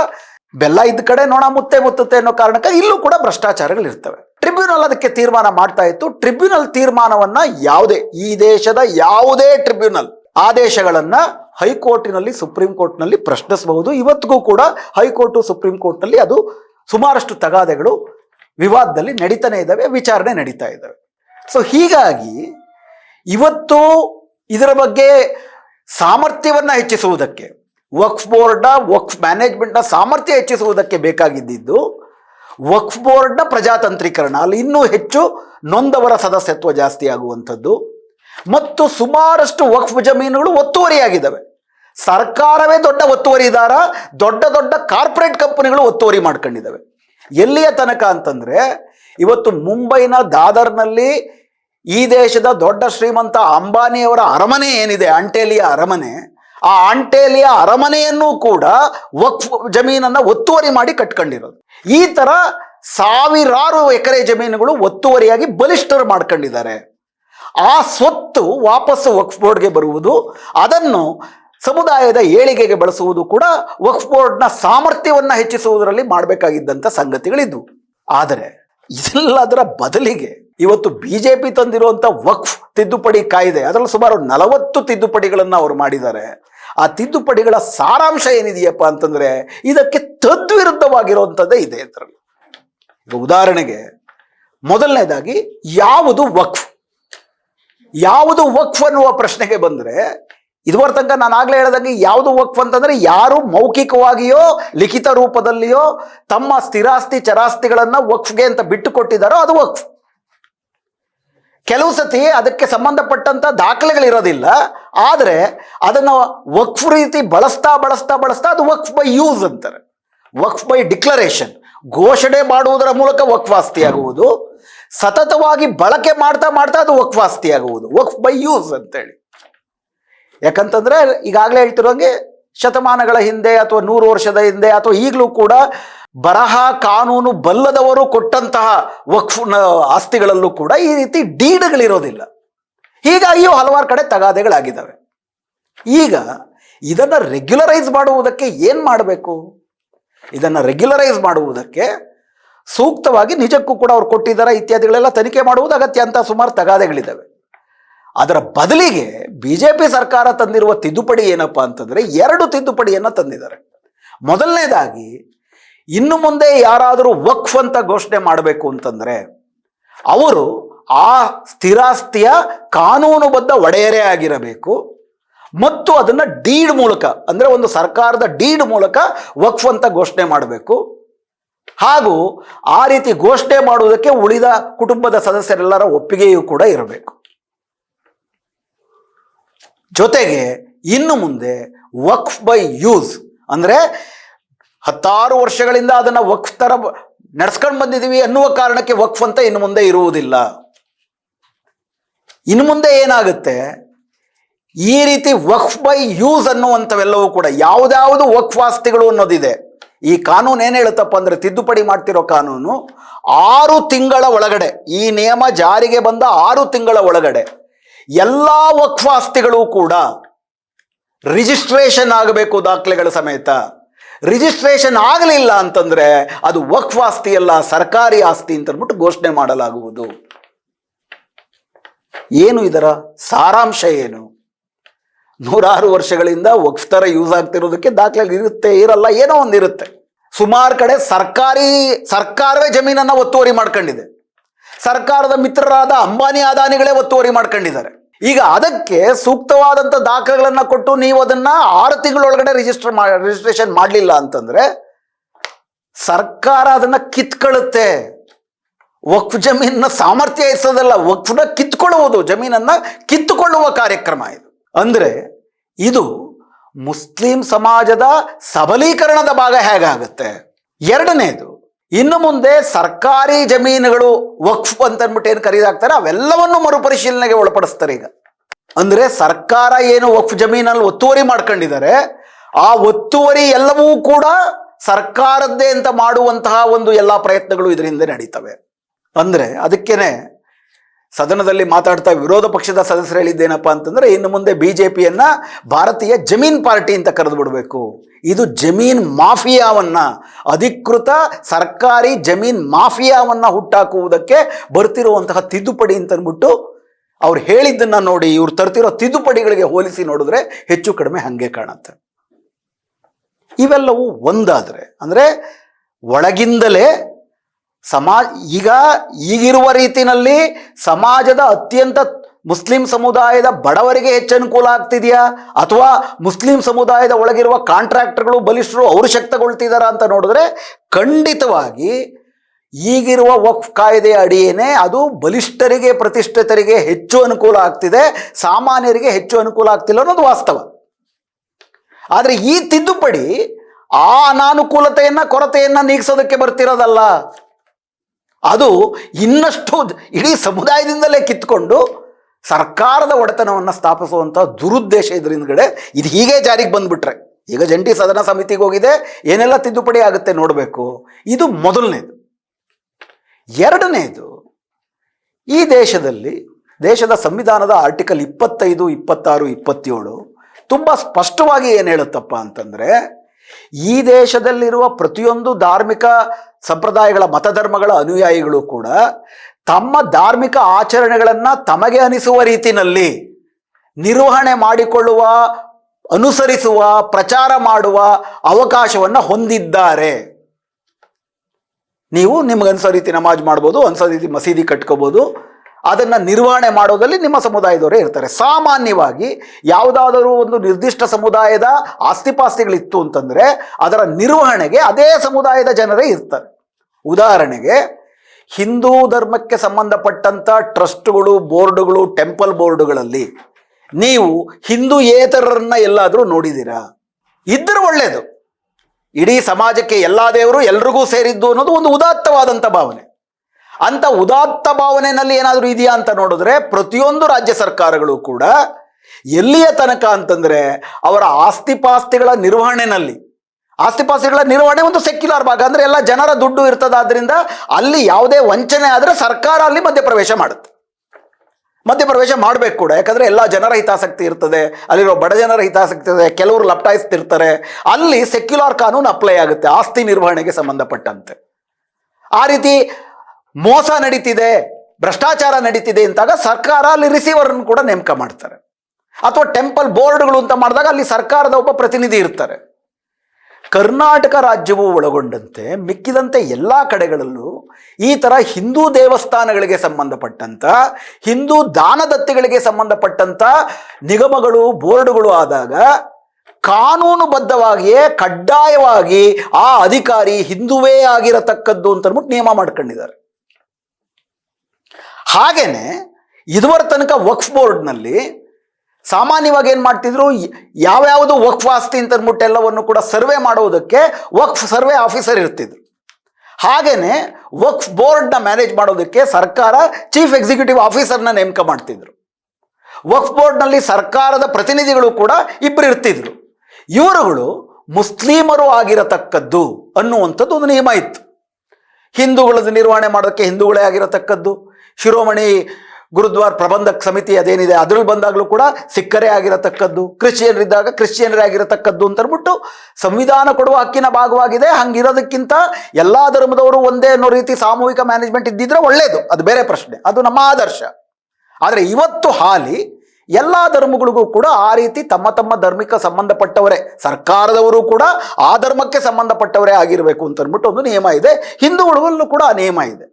ಬೆಲ್ಲ ಇದ್ದ ಕಡೆ ನೋಣ ಮುತ್ತೆ ಮುತ್ತುತ್ತೆ ಅನ್ನೋ ಕಾರಣಕ್ಕೆ ಇಲ್ಲೂ ಕೂಡ ಭ್ರಷ್ಟಾಚಾರಗಳು ಇರ್ತವೆ. ಟ್ರಿಬ್ಯುನಲ್ ಅದಕ್ಕೆ ತೀರ್ಮಾನ ಮಾಡ್ತಾ ಇತ್ತು. ಟ್ರಿಬ್ಯುನಲ್ ತೀರ್ಮಾನವನ್ನ ಯಾವುದೇ, ಈ ದೇಶದ ಯಾವುದೇ ಟ್ರಿಬ್ಯುನಲ್ ಆದೇಶಗಳನ್ನ ಹೈಕೋರ್ಟಿನಲ್ಲಿ, ಸುಪ್ರೀಂ ಕೋರ್ಟ್ನಲ್ಲಿ ಪ್ರಶ್ನಿಸಬಹುದು. ಇವತ್ತಿಗೂ ಕೂಡ ಹೈಕೋರ್ಟು, ಸುಪ್ರೀಂ ಕೋರ್ಟ್ನಲ್ಲಿ ಅದು ಸುಮಾರಷ್ಟು ತಗಾದೆಗಳು ವಿವಾದದಲ್ಲಿ ನಡೀತಾನೆ ಇದ್ದಾವೆ, ವಿಚಾರಣೆ ನಡೀತಾ ಇದ್ದಾವೆ. ಸೊ ಹೀಗಾಗಿ ಇವತ್ತು ಇದರ ಬಗ್ಗೆ ಸಾಮರ್ಥ್ಯವನ್ನು ಹೆಚ್ಚಿಸುವುದಕ್ಕೆ, ವಕ್ಫ್ ಬೋರ್ಡ್ನ, ವಕ್ಫ್ ಮ್ಯಾನೇಜ್ಮೆಂಟ್ನ ಸಾಮರ್ಥ್ಯ ಹೆಚ್ಚಿಸುವುದಕ್ಕೆ ಬೇಕಾಗಿದ್ದಿದ್ದು, ವಕ್ಫ್ ಬೋರ್ಡ್ನ ಪ್ರಜಾತಾಂತ್ರೀಕರಣ. ಅಲ್ಲಿ ಇನ್ನೂ ಹೆಚ್ಚು ನೊಂದವರ ಸದಸ್ಯತ್ವ ಜಾಸ್ತಿ ಆಗುವಂಥದ್ದು ಮತ್ತು ಸುಮಾರಷ್ಟು ವಕ್ಫ್ ಜಮೀನುಗಳು ಒತ್ತುವರಿಯಾಗಿದ್ದಾವೆ. ಸರ್ಕಾರವೇ ದೊಡ್ಡ ಒತ್ತುವರಿದಾರ, ದೊಡ್ಡ ದೊಡ್ಡ ಕಾರ್ಪೊರೇಟ್ ಕಂಪನಿಗಳು ಒತ್ತುವರಿ ಮಾಡ್ಕೊಂಡಿದ್ದಾವೆ. ಎಲ್ಲಿಯ ತನಕ ಅಂತಂದ್ರೆ, ಇವತ್ತು ಮುಂಬೈನ ದಾದರ್ನಲ್ಲಿ ಈ ದೇಶದ ದೊಡ್ಡ ಶ್ರೀಮಂತ ಅಂಬಾನಿಯವರ ಅರಮನೆ ಏನಿದೆ ಅಂಟೇಲಿಯ ಅರಮನೆ, ಆ ಅಂಟೇಲಿಯ ಅರಮನೆಯನ್ನು ಕೂಡ ವಕ್ಫ್ ಜಮೀನನ್ನ ಒತ್ತುವರಿ ಮಾಡಿ ಕಟ್ಕೊಂಡಿರೋದು. ಈ ತರ ಸಾವಿರಾರು ಎಕರೆ ಜಮೀನುಗಳು ಒತ್ತುವರಿಯಾಗಿ ಬಲಿಷ್ಠರು ಮಾಡ್ಕೊಂಡಿದ್ದಾರೆ. ಆ ಸ್ವತ್ತು ವಾಪಸ್ಸು ವಕ್ಫ್ ಬೋರ್ಡ್ಗೆ ಬರುವುದು, ಅದನ್ನು ಸಮುದಾಯದ ಏಳಿಗೆಗೆ ಬಳಸುವುದು ಕೂಡ ವಕ್ಫ್ ಬೋರ್ಡ್ನ ಸಾಮರ್ಥ್ಯವನ್ನು ಹೆಚ್ಚಿಸುವುದರಲ್ಲಿ ಮಾಡಬೇಕಾಗಿದ್ದಂಥ ಸಂಗತಿಗಳಿದ್ವು. ಆದರೆ ಇದೆಲ್ಲದರ ಬದಲಿಗೆ ಇವತ್ತು ಬಿ ಜೆ ಪಿ ತಂದಿರುವಂಥ ವಕ್ಫ್ ತಿದ್ದುಪಡಿ ಕಾಯ್ದೆ, ಅದರಲ್ಲಿ ಸುಮಾರು ನಲವತ್ತು ತಿದ್ದುಪಡಿಗಳನ್ನು ಅವರು ಮಾಡಿದ್ದಾರೆ. ಆ ತಿದ್ದುಪಡಿಗಳ ಸಾರಾಂಶ ಏನಿದೆಯಪ್ಪ ಅಂತಂದರೆ ಇದಕ್ಕೆ ತದ್ವಿರುದ್ಧವಾಗಿರುವಂಥದ್ದೇ ಇದೆ ಇದರಲ್ಲಿ ಈಗ ಉದಾಹರಣೆಗೆ ಮೊದಲನೇದಾಗಿ ಯಾವುದು ವಕ್ಫ್? ಯಾವುದು ವಕ್ಫ್ ಅನ್ನುವ ಪ್ರಶ್ನೆಗೆ ಬಂದರೆ, ಇದುವರ ತನಕ ನಾನು ಆಗ್ಲೇ ಹೇಳ್ದಂಗೆ ಯಾವುದು ವಕ್ಫ್ ಅಂತಂದ್ರೆ ಯಾರು ಮೌಖಿಕವಾಗಿಯೋ, ಲಿಖಿತ ರೂಪದಲ್ಲಿಯೋ ತಮ್ಮ ಸ್ಥಿರಾಸ್ತಿ, ಚರಾಸ್ತಿಗಳನ್ನು ವಕ್ಫ್ಗೆ ಅಂತ ಬಿಟ್ಟು ಕೊಟ್ಟಿದ್ದಾರೋ ಅದು ವಕ್ಫ್. ಕೆಲವು ಸತಿ ಅದಕ್ಕೆ ಸಂಬಂಧಪಟ್ಟಂತ ದಾಖಲೆಗಳಿರೋದಿಲ್ಲ, ಆದರೆ ಅದನ್ನು ವಕ್ಫ್ ರೀತಿ ಬಳಸ್ತಾ ಬಳಸ್ತಾ ಬಳಸ್ತಾ ಅದು ವಕ್ಫ್ ಬೈ ಯೂಸ್ ಅಂತಾರೆ. Waqf by declaration. ಘೋಷಣೆ ಮಾಡುವುದರ ಮೂಲಕ ವಕ್ಫ್ ಆಸ್ತಿಯಾಗುವುದು. ಸತತವಾಗಿ ಬಳಕೆ ಮಾಡ್ತಾ ಮಾಡ್ತಾ ಅದು ವಕ್ಫಾಸ್ತಿ ಆಗುವುದು ವಕ್ಫ್ ಬೈ ಯೂಸ್ ಅಂತೇಳಿ. ಯಾಕಂತಂದ್ರೆ ಈಗಾಗಲೇ ಹೇಳ್ತಿರೋಂಗೆ ಶತಮಾನಗಳ ಹಿಂದೆ ಅಥವಾ ನೂರು ವರ್ಷದ ಹಿಂದೆ ಅಥವಾ ಈಗಲೂ ಕೂಡ ಬರಹ ಕಾನೂನು ಬಲ್ಲದವರು ಕೊಟ್ಟಂತಹ ವಕ್ಫ್ ಆಸ್ತಿಗಳಲ್ಲೂ ಕೂಡ ಈ ರೀತಿ ಡೀಡ್ಗಳಿರೋದಿಲ್ಲ. ಹೀಗಾಗಿಯೂ ಹಲವಾರು ಕಡೆ ತಗಾದೆಗಳಾಗಿದ್ದಾವೆ. ಈಗ ಇದನ್ನು ರೆಗ್ಯುಲರೈಸ್ ಮಾಡುವುದಕ್ಕೆ ಏನು ಮಾಡಬೇಕು? ಇದನ್ನು ರೆಗ್ಯುಲರೈಸ್ ಮಾಡುವುದಕ್ಕೆ ಸೂಕ್ತವಾಗಿ ನಿಜಕ್ಕೂ ಕೂಡ ಅವ್ರು ಕೊಟ್ಟಿದ್ದಾರೆ ಇತ್ಯಾದಿಗಳೆಲ್ಲ ತನಿಖೆ ಮಾಡುವುದು ಅಗತ್ಯ ಅಂತ ಸುಮಾರು ತಗಾದೆಗಳಿದ್ದಾವೆ. ಅದರ ಬದಲಿಗೆ ಬಿ ಜೆ ಪಿ ಸರ್ಕಾರ ತಂದಿರುವ ತಿದ್ದುಪಡಿ ಏನಪ್ಪ ಅಂತಂದ್ರೆ ಎರಡು ತಿದ್ದುಪಡಿಯನ್ನು ತಂದಿದ್ದಾರೆ. ಮೊದಲನೇದಾಗಿ, ಇನ್ನು ಮುಂದೆ ಯಾರಾದರೂ ವಕ್ಫ್ ಅಂತ ಘೋಷಣೆ ಮಾಡಬೇಕು ಅಂತಂದ್ರೆ, ಅವರು ಆ ಸ್ಥಿರಾಸ್ತಿಯ ಕಾನೂನುಬದ್ಧ ಒಡೆಯರೇ ಆಗಿರಬೇಕು ಮತ್ತು ಅದನ್ನ ಡೀಡ್ ಮೂಲಕ, ಅಂದ್ರೆ ಒಂದು ಸರ್ಕಾರದ ಡೀಡ್ ಮೂಲಕ ವಕ್ಫ್ ಅಂತ ಘೋಷಣೆ ಮಾಡಬೇಕು. ಹಾಗೂ ಆ ರೀತಿ ಘೋಷಣೆ ಮಾಡುವುದಕ್ಕೆ ಉಳಿದ ಕುಟುಂಬದ ಸದಸ್ಯರೆಲ್ಲರ ಒಪ್ಪಿಗೆಯೂ ಕೂಡ ಇರಬೇಕು. ಜೊತೆಗೆ ಇನ್ನು ಮುಂದೆ ವಕ್ಫ್ ಬೈ ಯೂಸ್ ಅಂದ್ರೆ ಹತ್ತಾರು ವರ್ಷಗಳಿಂದ ಅದನ್ನ ವಕ್ಫ್ ಥರ ನಡ್ಸ್ಕೊಂಡು ಬಂದಿದ್ದೀವಿ ಅನ್ನುವ ಕಾರಣಕ್ಕೆ ವಕ್ಫ್ ಅಂತ ಇನ್ನು ಮುಂದೆ ಇರುವುದಿಲ್ಲ. ಇನ್ನು ಮುಂದೆ ಏನಾಗುತ್ತೆ? ಈ ರೀತಿ ವಕ್ಫ್ ಬೈ ಯೂಸ್ ಅನ್ನುವಂಥವೆಲ್ಲವೂ ಕೂಡ ಯಾವುದ್ಯಾವುದು ವಕ್ಫ್ ಆಸ್ತಿಗಳು ಅನ್ನೋದಿದೆ. ಈ ಕಾನೂನು ಏನು ಹೇಳುತ್ತಪ್ಪ ಅಂದ್ರೆ ತಿದ್ದುಪಡಿ ಮಾಡ್ತಿರೋ ಕಾನೂನು ಆರು ತಿಂಗಳ ಒಳಗಡೆ, ಈ ನಿಯಮ ಜಾರಿಗೆ ಬಂದ ಆರು ತಿಂಗಳ ಒಳಗಡೆ ಎಲ್ಲ ವಕ್ಫ ಆಸ್ತಿಗಳು ಕೂಡ ರಿಜಿಸ್ಟ್ರೇಷನ್ ಆಗಬೇಕು ದಾಖಲೆಗಳ ಸಮೇತ. ರಿಜಿಸ್ಟ್ರೇಷನ್ ಆಗಲಿಲ್ಲ ಅಂತಂದರೆ ಅದು ವಕ್ಫ್ ಆಸ್ತಿ ಅಲ್ಲ, ಸರ್ಕಾರಿ ಆಸ್ತಿ ಅಂತ ಅಂದ್ಬಿಟ್ಟು ಘೋಷಣೆ ಮಾಡಲಾಗುವುದು. ಏನು ಇದರ ಸಾರಾಂಶ ಏನು? ನೂರಾರು ವರ್ಷಗಳಿಂದ ವಕ್ಫ್ ಯೂಸ್ ಆಗ್ತಿರೋದಕ್ಕೆ ದಾಖಲೆ ಇರುತ್ತೆ ಇರಲ್ಲ, ಏನೋ ಒಂದಿರುತ್ತೆ. ಸುಮಾರು ಕಡೆ ಸರ್ಕಾರಿ, ಸರ್ಕಾರವೇ ಜಮೀನನ್ನ ಒತ್ತುವರಿ ಮಾಡ್ಕೊಂಡಿದೆ. ಸರ್ಕಾರದ ಮಿತ್ರರಾದ ಅಂಬಾನಿ ಅದಾನಿಗಳೇ ಒತ್ತುವರಿ ಮಾಡ್ಕೊಂಡಿದ್ದಾರೆ. ಈಗ ಅದಕ್ಕೆ ಸೂಕ್ತವಾದಂಥ ದಾಖಲೆಗಳನ್ನು ಕೊಟ್ಟು ನೀವು ಅದನ್ನ ಆರು ತಿಂಗಳೊಳಗಡೆ ರಿಜಿಸ್ಟರ್ ಮಾ ರಿಜಿಸ್ಟ್ರೇಷನ್ ಮಾಡಲಿಲ್ಲ ಅಂತಂದ್ರೆ ಸರ್ಕಾರ ಅದನ್ನ ಕಿತ್ಕೊಳ್ಳುತ್ತೆ. ವಕ್ಫ್ ಜಮೀನ ಸಾಮರ್ಥ್ಯ ಹೆಚ್ಚೋದಲ್ಲ ವಕ್ಫ್ನ ಕಿತ್ಕೊಳ್ಳುವುದು, ಜಮೀನನ್ನ ಕಿತ್ತುಕೊಳ್ಳುವ ಕಾರ್ಯಕ್ರಮ ಇದು. ಅಂದ್ರೆ ಇದು ಮುಸ್ಲಿಂ ಸಮಾಜದ ಸಬಲೀಕರಣದ ಭಾಗ ಹೇಗಾಗುತ್ತೆ? ಎರಡನೇದು, ಇನ್ನು ಮುಂದೆ ಸರ್ಕಾರಿ ಜಮೀನುಗಳು ವಕ್ಫ್ ಅಂತ ಅಂದ್ಬಿಟ್ಟು ಏನು ಕರೀದಾಗ್ತಾರೆ ಅವೆಲ್ಲವನ್ನು ಮರುಪರಿಶೀಲನೆಗೆ ಒಳಪಡಿಸ್ತಾರೆ ಈಗ. ಅಂದ್ರೆ ಸರ್ಕಾರ ಏನು ವಕ್ಫ್ ಜಮೀನಲ್ಲಿ ಒತ್ತುವರಿ ಮಾಡ್ಕೊಂಡಿದ್ದಾರೆ, ಆ ಒತ್ತುವರಿ ಎಲ್ಲವೂ ಕೂಡ ಸರ್ಕಾರದ್ದೇ ಅಂತ ಮಾಡುವಂತಹ ಒಂದು ಎಲ್ಲ ಪ್ರಯತ್ನಗಳು ಇದರಿಂದ ನಡೀತವೆ. ಅಂದ್ರೆ ಅದಕ್ಕೇನೆ ಸದನದಲ್ಲಿ ಮಾತಾಡ್ತಾ ವಿರೋಧ ಪಕ್ಷದ ಸದಸ್ಯರು ಹೇಳಿದ್ದೇನಪ್ಪ ಅಂತಂದ್ರೆ, ಇನ್ನು ಮುಂದೆ ಬಿ ಜೆ ಪಿಯನ್ನು ಭಾರತೀಯ ಜಮೀನ್ ಪಾರ್ಟಿ ಅಂತ ಕರೆದು ಬಿಡಬೇಕು. ಇದು ಜಮೀನ್ ಮಾಫಿಯಾವನ್ನ, ಅಧಿಕೃತ ಸರ್ಕಾರಿ ಜಮೀನ್ ಮಾಫಿಯಾವನ್ನ ಹುಟ್ಟಾಕುವುದಕ್ಕೆ ಬರ್ತಿರುವಂತಹ ತಿದ್ದುಪಡಿ ಅಂತಂದ್ಬಿಟ್ಟು ಅವ್ರು ಹೇಳಿದ್ದನ್ನ ನೋಡಿ, ಇವ್ರು ತರ್ತಿರೋ ತಿದ್ದುಪಡಿಗಳಿಗೆ ಹೋಲಿಸಿ ನೋಡಿದ್ರೆ ಹೆಚ್ಚು ಕಡಿಮೆ ಹಂಗೆ ಕಾಣುತ್ತೆ. ಇವೆಲ್ಲವೂ ಒಂದಾದರೆ, ಅಂದರೆ ಒಳಗಿಂದಲೇ ಸಮಾಜ, ಈಗ, ಈಗಿರುವ ರೀತಿನಲ್ಲಿ ಸಮಾಜದ ಅತ್ಯಂತ ಮುಸ್ಲಿಂ ಸಮುದಾಯದ ಬಡವರಿಗೆ ಹೆಚ್ಚು ಅನುಕೂಲ ಆಗ್ತಿದೆಯಾ? ಅಥವಾ ಮುಸ್ಲಿಂ ಸಮುದಾಯದ ಒಳಗಿರುವ ಕಾಂಟ್ರಾಕ್ಟರ್ಗಳು ಬಲಿಷ್ಠರು ಅವರು ಶಕ್ತಗೊಳ್ತಿದ್ದಾರಾ ಅಂತ ನೋಡಿದ್ರೆ ಖಂಡಿತವಾಗಿ ಈಗಿರುವ ವಕ್ಫ್ ಕಾಯ್ದೆಯ ಅಡಿಯೇನೆ ಅದು ಬಲಿಷ್ಠರಿಗೆ, ಪ್ರತಿಷ್ಠಿತರಿಗೆ ಹೆಚ್ಚು ಅನುಕೂಲ ಆಗ್ತಿದೆ, ಸಾಮಾನ್ಯರಿಗೆ ಹೆಚ್ಚು ಅನುಕೂಲ ಆಗ್ತಿಲ್ಲ ಅನ್ನೋದು ವಾಸ್ತವ. ಆದರೆ ಈ ತಿದ್ದುಪಡಿ ಆ ಅನಾನುಕೂಲತೆಯನ್ನು, ಕೊರತೆಯನ್ನ ನೀಗಿಸೋದಕ್ಕೆ ಬರ್ತಿರೋದಲ್ಲ. ಅದು ಇನ್ನಷ್ಟು ಇಡೀ ಸಮುದಾಯದಿಂದಲೇ ಕಿತ್ಕೊಂಡು ಸರ್ಕಾರದ ಒಡೆತನವನ್ನು ಸ್ಥಾಪಿಸುವಂಥ ದುರುದ್ದೇಶ ಇದ್ರ ಹಿಂದ್ಗಡೆ ಇದು ಹೀಗೆ ಜಾರಿಗೆ ಬಂದುಬಿಟ್ರೆ, ಈಗ ಜಂಟಿ ಸದನ ಸಮಿತಿಗೆ ಹೋಗಿದೆ, ಏನೆಲ್ಲ ತಿದ್ದುಪಡಿ ಆಗುತ್ತೆ ನೋಡಬೇಕು. ಇದು ಮೊದಲನೇದು. ಎರಡನೇದು, ಈ ದೇಶದಲ್ಲಿ, ದೇಶದ ಸಂವಿಧಾನದ ಆರ್ಟಿಕಲ್ ಇಪ್ಪತ್ತೈದು, ಇಪ್ಪತ್ತಾರು, ಇಪ್ಪತ್ತೇಳು ತುಂಬ ಸ್ಪಷ್ಟವಾಗಿ ಏನು ಹೇಳುತ್ತಪ್ಪ ಅಂತಂದರೆ ಈ ದೇಶದಲ್ಲಿರುವ ಪ್ರತಿಯೊಂದು ಧಾರ್ಮಿಕ ಸಂಪ್ರದಾಯಗಳ ಮತಧರ್ಮಗಳ ಅನುಯಾಯಿಗಳು ಕೂಡ ತಮ್ಮ ಧಾರ್ಮಿಕ ಆಚರಣೆಗಳನ್ನು ತಮಗೆ ಅನಿಸುವ ರೀತಿಯಲ್ಲಿ ನಿರ್ವಹಣೆ ಮಾಡಿಕೊಳ್ಳುವ, ಅನುಸರಿಸುವ, ಪ್ರಚಾರ ಮಾಡುವ ಅವಕಾಶವನ್ನು ಹೊಂದಿದ್ದಾರೆ. ನೀವು ನಿಮ್ಗೆ ಅನ್ಸೋ ರೀತಿ ನಮಾಜ್ ಮಾಡ್ಬೋದು, ಅನ್ಸೋ ರೀತಿ ಮಸೀದಿ ಕಟ್ಕೋಬೋದು ಅದನ್ನು ನಿರ್ವಹಣೆ ಮಾಡೋದಲ್ಲಿ ನಿಮ್ಮ ಸಮುದಾಯದವರೇ ಇರ್ತಾರೆ. ಸಾಮಾನ್ಯವಾಗಿ ಯಾವುದಾದರೂ ಒಂದು ನಿರ್ದಿಷ್ಟ ಸಮುದಾಯದ ಆಸ್ತಿಪಾಸ್ತಿಗಳಿತ್ತು ಅಂತಂದರೆ ಅದರ ನಿರ್ವಹಣೆಗೆ ಅದೇ ಸಮುದಾಯದ ಜನರೇ ಇರ್ತಾರೆ. ಉದಾಹರಣೆಗೆ ಹಿಂದೂ ಧರ್ಮಕ್ಕೆ ಸಂಬಂಧಪಟ್ಟಂಥ ಟ್ರಸ್ಟ್ಗಳು, ಬೋರ್ಡುಗಳು, ಟೆಂಪಲ್ ಬೋರ್ಡುಗಳಲ್ಲಿ ನೀವು ಹಿಂದೂ ಏತರರನ್ನ ಎಲ್ಲಾದರೂ ನೋಡಿದ್ದೀರಾ? ಇದ್ದರೆ ಒಳ್ಳೆಯದು ಇಡೀ ಸಮಾಜಕ್ಕೆ ಎಲ್ಲ ದೇವರು ಎಲ್ರಿಗೂ ಸೇರಿದ್ದು ಅನ್ನೋದು ಒಂದು ಉದಾತ್ತವಾದಂಥ ಭಾವನೆ. ಅಂತ ಉದಾತ್ತ ಭಾವನೆಯಲ್ಲಿ ಏನಾದರೂ ಇದೆಯಾ ಅಂತ ನೋಡಿದ್ರೆ ಪ್ರತಿಯೊಂದು ರಾಜ್ಯ ಸರ್ಕಾರಗಳು ಕೂಡ ಎಲ್ಲಿಯ ತನಕ ಅಂತಂದ್ರೆ ಅವರ ಆಸ್ತಿಪಾಸ್ತಿಗಳ ನಿರ್ವಹಣೆನಲ್ಲಿ. ಆಸ್ತಿಪಾಸ್ತಿಗಳ ನಿರ್ವಹಣೆ ಒಂದು ಸೆಕ್ಯುಲರ್ ಭಾಗ, ಅಂದ್ರೆ ಎಲ್ಲ ಜನರ ದುಡ್ಡು ಇರ್ತದಾದ್ರಿಂದ ಅಲ್ಲಿ ಯಾವುದೇ ವಂಚನೆ ಆದರೆ ಸರ್ಕಾರ ಅಲ್ಲಿ ಮಧ್ಯಪ್ರವೇಶ ಮಾಡುತ್ತೆ. ಮಧ್ಯಪ್ರವೇಶ ಮಾಡಬೇಕು ಕೂಡ, ಯಾಕಂದ್ರೆ ಎಲ್ಲ ಜನರ ಹಿತಾಸಕ್ತಿ ಇರ್ತದೆ, ಅಲ್ಲಿರೋ ಬಡ ಜನರ ಹಿತಾಸಕ್ತಿ ಇರ್ತದೆ, ಕೆಲವರು ಲಪ್ಟಾಯಿಸ್ತಿರ್ತಾರೆ ಅಲ್ಲಿ ಸೆಕ್ಯುಲರ್ ಕಾನೂನು ಅಪ್ಲೈ ಆಗುತ್ತೆ, ಆಸ್ತಿ ನಿರ್ವಹಣೆಗೆ ಸಂಬಂಧಪಟ್ಟಂತೆ. ಆ ರೀತಿ ಮೋಸ ನಡೀತಿದೆ, ಭ್ರಷ್ಟಾಚಾರ ನಡೀತಿದೆ ಅಂತಾಗ ಸರ್ಕಾರ ಅಲ್ಲಿ ರಿಸೀವರ್ನ ಕೂಡ ನೇಮಕ ಮಾಡ್ತಾರೆ. ಅಥವಾ ಟೆಂಪಲ್ ಬೋರ್ಡ್ಗಳು ಅಂತ ಮಾಡಿದಾಗ ಅಲ್ಲಿ ಸರ್ಕಾರದ ಒಬ್ಬ ಪ್ರತಿನಿಧಿ ಇರ್ತಾರೆ. ಕರ್ನಾಟಕ ರಾಜ್ಯವು ಒಳಗೊಂಡಂತೆ ಮಿಕ್ಕಿದಂತೆ ಎಲ್ಲ ಕಡೆಗಳಲ್ಲೂ ಈ ಥರ ಹಿಂದೂ ದೇವಸ್ಥಾನಗಳಿಗೆ ಸಂಬಂಧಪಟ್ಟಂಥ ಹಿಂದೂ ದಾನದತ್ತಿಗಳಿಗೆ ಸಂಬಂಧಪಟ್ಟಂಥ ನಿಗಮಗಳು, ಬೋರ್ಡುಗಳು ಆದಾಗ ಕಾನೂನುಬದ್ಧವಾಗಿಯೇ ಕಡ್ಡಾಯವಾಗಿ ಆ ಅಧಿಕಾರಿ ಹಿಂದುವೇ ಆಗಿರತಕ್ಕದ್ದು ಅಂತ ನಿಯಮ ಮಾಡ್ಕೊಂಡಿದ್ದಾರೆ. ಹಾಗೇನೆ ಇದುವರ ತನಕ ವಕ್ಫ್ ಬೋರ್ಡ್ನಲ್ಲಿ ಸಾಮಾನ್ಯವಾಗಿ ಏನು ಮಾಡ್ತಿದ್ರು ಯಾವ್ಯಾವುದು ವಕ್ಫ್ ಆಸ್ತಿ ಅಂತ ಅಂದ್ಬಿಟ್ಟು ಎಲ್ಲವನ್ನು ಕೂಡ ಸರ್ವೆ ಮಾಡೋದಕ್ಕೆ ವಕ್ಫ್ ಸರ್ವೆ ಆಫೀಸರ್ ಇರ್ತಿದ್ರು. ಹಾಗೇನೆ ವಕ್ಫ್ ಬೋರ್ಡ್ನ ಮ್ಯಾನೇಜ್ ಮಾಡೋದಕ್ಕೆ ಸರ್ಕಾರ ಚೀಫ್ ಎಕ್ಸಿಕ್ಯೂಟಿವ್ ಆಫೀಸರ್ನ ನೇಮಕ ಮಾಡ್ತಿದ್ರು. ವಕ್ಫ್ ಬೋರ್ಡ್ನಲ್ಲಿ ಸರ್ಕಾರದ ಪ್ರತಿನಿಧಿಗಳು ಕೂಡ ಇಬ್ಬರು ಇರ್ತಿದ್ರು. ಇವರುಗಳು ಮುಸ್ಲಿಮರು ಆಗಿರತಕ್ಕದ್ದು ಅನ್ನುವಂಥದ್ದು ಒಂದು ನಿಯಮ ಇತ್ತು. ಹಿಂದೂಗಳದ್ದು ನಿರ್ವಹಣೆ ಮಾಡೋದಕ್ಕೆ ಹಿಂದೂಗಳೇ ಆಗಿರತಕ್ಕದ್ದು. ಶಿರೋಮಣಿ ಗುರುದ್ವಾರ ಪ್ರಬಂಧಕ್ ಸಮಿತಿ ಅದೇನಿದೆ, ಅದ್ರಲ್ಲಿ ಬಂದಾಗಲೂ ಕೂಡ ಸಿಕ್ಕರೇ ಆಗಿರತಕ್ಕದ್ದು ಕ್ರಿಶ್ಚಿಯನ್ರಿದ್ದಾಗ ಕ್ರಿಶ್ಚಿಯನ್ರೇ ಆಗಿರತಕ್ಕದ್ದು ಅಂತ ಅಂದ್ಬಿಟ್ಟು ಸಂವಿಧಾನ ಕೊಡುವ ಹಕ್ಕಿನ ಭಾಗವಾಗಿದೆ, ಹಂಗಿರೋದಕ್ಕಿಂತ ಎಲ್ಲ ಧರ್ಮದವರು ಒಂದೇ ಅನ್ನೋ ರೀತಿ ಸಾಮೂಹಿಕ ಮ್ಯಾನೇಜ್ಮೆಂಟ್ ಇದ್ದಿದ್ರೆ ಒಳ್ಳೆಯದು ಅದು ಬೇರೆ ಪ್ರಶ್ನೆ. ಅದು ನಮ್ಮ ಆದರ್ಶ. ಆದರೆ ಇವತ್ತು ಹಾಲಿ ಎಲ್ಲ ಧರ್ಮಗಳಿಗೂ ಕೂಡ ಆ ರೀತಿ ತಮ್ಮ ತಮ್ಮ ಧರ್ಮಕ್ಕೆ ಸಂಬಂಧಪಟ್ಟವರೇ, ಸರ್ಕಾರದವರು ಕೂಡ ಆ ಧರ್ಮಕ್ಕೆ ಸಂಬಂಧಪಟ್ಟವರೇ ಆಗಿರಬೇಕು ಅಂತ ಅಂದ್ಬಿಟ್ಟು ಒಂದು ನಿಯಮ ಇದೆ. ಹಿಂದೂಗಳಲ್ಲೂ ಕೂಡ ಆ ನಿಯಮ ಇದೆ.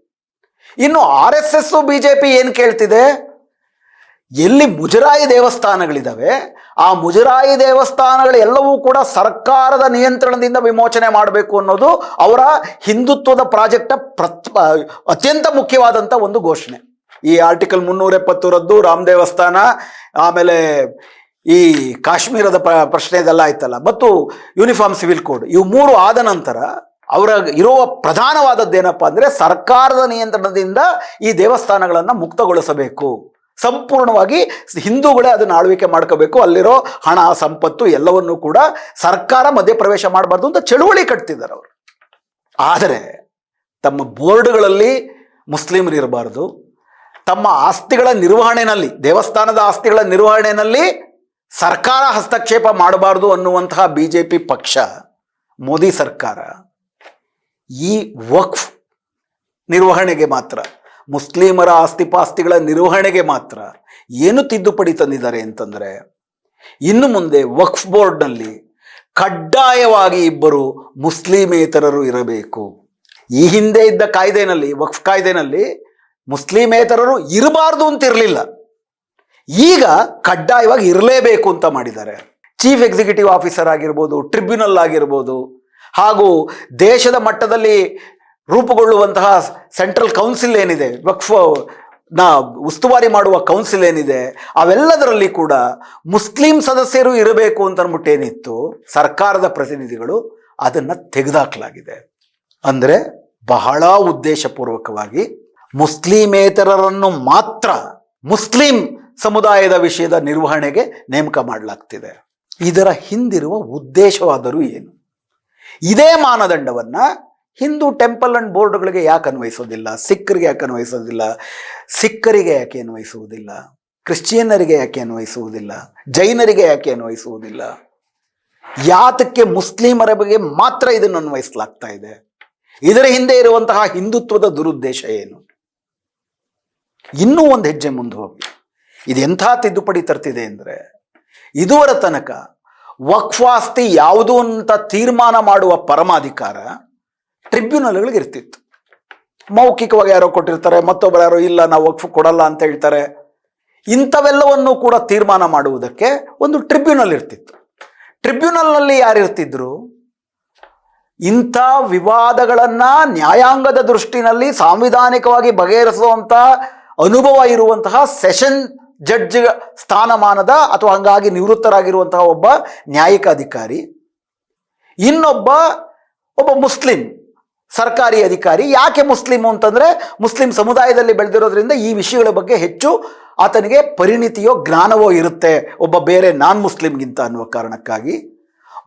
ಇನ್ನು R S S B J P ಏನು ಕೇಳ್ತಿದೆ? ಎಲ್ಲಿ ಮುಜರಾಯಿ ದೇವಸ್ಥಾನಗಳಿದ್ದಾವೆ ಆ ಮುಜರಾಯಿ ದೇವಸ್ಥಾನಗಳೆಲ್ಲವೂ ಕೂಡ ಸರ್ಕಾರದ ನಿಯಂತ್ರಣದಿಂದ ವಿಮೋಚನೆ ಮಾಡಬೇಕು ಅನ್ನೋದು ಅವರ ಹಿಂದುತ್ವದ ಪ್ರಾಜೆಕ್ಟ ಪ್ರತ್ ಅತ್ಯಂತ ಮುಖ್ಯವಾದಂಥ ಒಂದು ಘೋಷಣೆ. ಈ ಆರ್ಟಿಕಲ್ ಮುನ್ನೂರ ಎಪ್ಪತ್ತೂರದ್ದು ರಾಮ್ ದೇವಸ್ಥಾನ, ಆಮೇಲೆ ಈ ಕಾಶ್ಮೀರದ ಪ್ರ, ಪ್ರಶ್ನೆ ಇದೆಲ್ಲ ಆಯ್ತಲ್ಲ. ಮತ್ತು ಯೂನಿಫಾರ್ಮ್ ಸಿವಿಲ್ ಕೋಡ್, ಇವು ಮೂರು ಆದ ನಂತರ ಅವರ ಇರುವ ಪ್ರಧಾನವಾದದ್ದೇನಪ್ಪ ಅಂದರೆ ಸರ್ಕಾರದ ನಿಯಂತ್ರಣದಿಂದ ಈ ದೇವಸ್ಥಾನಗಳನ್ನು ಮುಕ್ತಗೊಳಿಸಬೇಕು. ಸಂಪೂರ್ಣವಾಗಿ ಹಿಂದೂಗಳೇ ಅದನ್ನು ಆಳ್ವಿಕೆ ಮಾಡ್ಕೋಬೇಕು. ಅಲ್ಲಿರೋ ಹಣ, ಸಂಪತ್ತು ಎಲ್ಲವನ್ನೂ ಕೂಡ ಸರ್ಕಾರ ಮಧ್ಯಪ್ರವೇಶ ಮಾಡಬಾರ್ದು ಅಂತ ಚಳುವಳಿ ಕಟ್ತಿದ್ದಾರೆ ಅವರು. ಆದರೆ ತಮ್ಮ ಬೋರ್ಡ್ಗಳಲ್ಲಿ ಮುಸ್ಲಿಮರು ಇರಬಾರ್ದು. ತಮ್ಮ ಆಸ್ತಿಗಳ ನಿರ್ವಹಣೆಯಲ್ಲಿ ದೇವಸ್ಥಾನದ ಆಸ್ತಿಗಳ ನಿರ್ವಹಣೆಯಲ್ಲಿ ಸರ್ಕಾರ ಹಸ್ತಕ್ಷೇಪ ಮಾಡಬಾರ್ದು ಅನ್ನುವಂತಹ ಬಿ ಜೆ ಪಿ ಪಕ್ಷ, ಮೋದಿ ಸರ್ಕಾರ ಈ ವಕ್ಫ್ ನಿರ್ವಹಣೆಗೆ ಮಾತ್ರ, ಮುಸ್ಲಿಮರ ಆಸ್ತಿಪಾಸ್ತಿಗಳ ನಿರ್ವಹಣೆಗೆ ಮಾತ್ರ ಏನು ತಿದ್ದುಪಡಿ ತಂದಿದ್ದಾರೆ ಅಂತಂದರೆ, ಇನ್ನು ಮುಂದೆ ವಕ್ಫ್ ಬೋರ್ಡ್ನಲ್ಲಿ ಕಡ್ಡಾಯವಾಗಿ ಇಬ್ಬರು ಮುಸ್ಲಿಮೇತರರು ಇರಬೇಕು. ಈ ಹಿಂದೆ ಇದ್ದ ಕಾಯ್ದೆನಲ್ಲಿ, ವಕ್ಫ್ ಕಾಯ್ದೆನಲ್ಲಿ ಮುಸ್ಲಿಮೇತರರು ಇರಬಾರ್ದು ಅಂತ ಇರಲಿಲ್ಲ ಈಗ ಕಡ್ಡಾಯವಾಗಿ ಇರಲೇಬೇಕು ಅಂತ ಮಾಡಿದ್ದಾರೆ. ಚೀಫ್ ಎಕ್ಸಿಕ್ಯೂಟಿವ್ ಆಫೀಸರ್ ಆಗಿರ್ಬೋದು, ಟ್ರಿಬ್ಯುನಲ್ ಆಗಿರ್ಬೋದು ಹಾಗೂ ದೇಶದ ಮಟ್ಟದಲ್ಲಿ ರೂಪುಗೊಳ್ಳುವಂತಹ ಸೆಂಟ್ರಲ್ ಕೌನ್ಸಿಲ್ ಏನಿದೆ, ವಕ್ಫ್ನ ಉಸ್ತುವಾರಿ ಮಾಡುವ ಕೌನ್ಸಿಲ್ ಏನಿದೆ, ಅವೆಲ್ಲದರಲ್ಲಿ ಕೂಡ ಮುಸ್ಲಿಂ ಸದಸ್ಯರು ಇರಬೇಕು ಅಂತ ಅಂದ್ಬಿಟ್ಟು ಏನಿತ್ತು, ಸರ್ಕಾರದ ಪ್ರತಿನಿಧಿಗಳು ಅದನ್ನು ತೆಗೆದುಹಾಕಲಾಗಿದೆ ಅಂದರೆ ಬಹಳ ಉದ್ದೇಶಪೂರ್ವಕವಾಗಿ ಮುಸ್ಲಿಮೇತರರನ್ನು ಮಾತ್ರ ಮುಸ್ಲಿಂ ಸಮುದಾಯದ ವಿಷಯದ ನಿರ್ವಹಣೆಗೆ ನೇಮಕ ಮಾಡಲಾಗ್ತಿದೆ. ಇದರ ಹಿಂದಿರುವ ಉದ್ದೇಶವಾದರೂ ಏನು? ಇದೇ ಮಾನದಂಡವನ್ನ ಹಿಂದೂ ಟೆಂಪಲ್ ಅಂಡ್ ಬೋರ್ಡ್ಗಳಿಗೆ ಯಾಕೆ ಅನ್ವಯಿಸೋದಿಲ್ಲ? ಸಿಖ್ರಿಗೆ ಯಾಕೆ ಅನ್ವಯಿಸೋದಿಲ್ಲ? ಸಿಖ್ಖರಿಗೆ ಯಾಕೆ ಅನ್ವಯಿಸುವುದಿಲ್ಲ ಕ್ರಿಶ್ಚಿಯನ್ನರಿಗೆ ಯಾಕೆ ಅನ್ವಯಿಸುವುದಿಲ್ಲ ಜೈನರಿಗೆ ಯಾಕೆ ಅನ್ವಯಿಸುವುದಿಲ್ಲ ಯಾತಕ್ಕೆ ಮುಸ್ಲಿಮರ ಬಗ್ಗೆ ಮಾತ್ರ ಇದನ್ನು ಅನ್ವಯಿಸಲಾಗ್ತಾ ಇದೆ? ಇದರ ಹಿಂದೆ ಇರುವಂತಹ ಹಿಂದುತ್ವದ ದುರುದ್ದೇಶ ಏನು? ಇನ್ನೂ ಒಂದು ಹೆಜ್ಜೆ ಮುಂದೆ ಹೋಗಿ. ಇದೆಂಥ ತಿದ್ದುಪಡಿ ತರ್ತಿದೆ ಅಂದರೆ ಇದುವರ ತನಕ ವಕ್ಫಾಸ್ತಿ ಯಾವುದು ಅಂತ ತೀರ್ಮಾನ ಮಾಡುವ ಪರಮಾಧಿಕಾರ ಟ್ರಿಬ್ಯುನಲ್ಗಳಿಗೆ ಇರ್ತಿತ್ತು. ಮೌಖಿಕವಾಗಿ ಯಾರೋ ಕೊಟ್ಟಿರ್ತಾರೆ, ಮತ್ತೊಬ್ಬರು ಯಾರೋ ಇಲ್ಲ, ನಾವು ವಕ್ಫ್ ಕೊಡಲ್ಲ ಅಂತ ಹೇಳ್ತಾರೆ. ಇಂಥವೆಲ್ಲವನ್ನು ಕೂಡ ತೀರ್ಮಾನ ಮಾಡುವುದಕ್ಕೆ ಒಂದು ಟ್ರಿಬ್ಯುನಲ್ ಇರ್ತಿತ್ತು. ಟ್ರಿಬ್ಯುನಲ್ನಲ್ಲಿ ಯಾರಿರ್ತಿದ್ರು ಇಂಥ ವಿವಾದಗಳನ್ನ ನ್ಯಾಯಾಂಗದ ದೃಷ್ಟಿನಲ್ಲಿ ಸಾಂವಿಧಾನಿಕವಾಗಿ ಬಗೆಹರಿಸುವಂತ ಅನುಭವ ಇರುವಂತಹ ಸೆಷನ್ ಜಡ್ಜ್ ಸ್ಥಾನಮಾನದ ಅಥವಾ ಹಂಗಾಗಿ ನಿವೃತ್ತರಾಗಿರುವಂತಹ ಒಬ್ಬ ನ್ಯಾಯಿಕ ಅಧಿಕಾರಿ ಇನ್ನೊಬ್ಬ, ಒಬ್ಬ ಮುಸ್ಲಿಂ ಸರ್ಕಾರಿ ಅಧಿಕಾರಿ. ಯಾಕೆ ಮುಸ್ಲಿಂ ಅಂತಂದ್ರೆ ಮುಸ್ಲಿಂ ಸಮುದಾಯದಲ್ಲಿ ಬೆಳೆದಿರೋದ್ರಿಂದ ಈ ವಿಷಯಗಳ ಬಗ್ಗೆ ಹೆಚ್ಚು ಆತನಿಗೆ ಪರಿಣಿತಿಯೋ ಜ್ಞಾನವೋ ಇರುತ್ತೆ. ಒಬ್ಬ ಬೇರೆ ನಾನ್ ಮುಸ್ಲಿಮ್ಗಿಂತ ಅನ್ನುವ ಕಾರಣಕ್ಕಾಗಿ.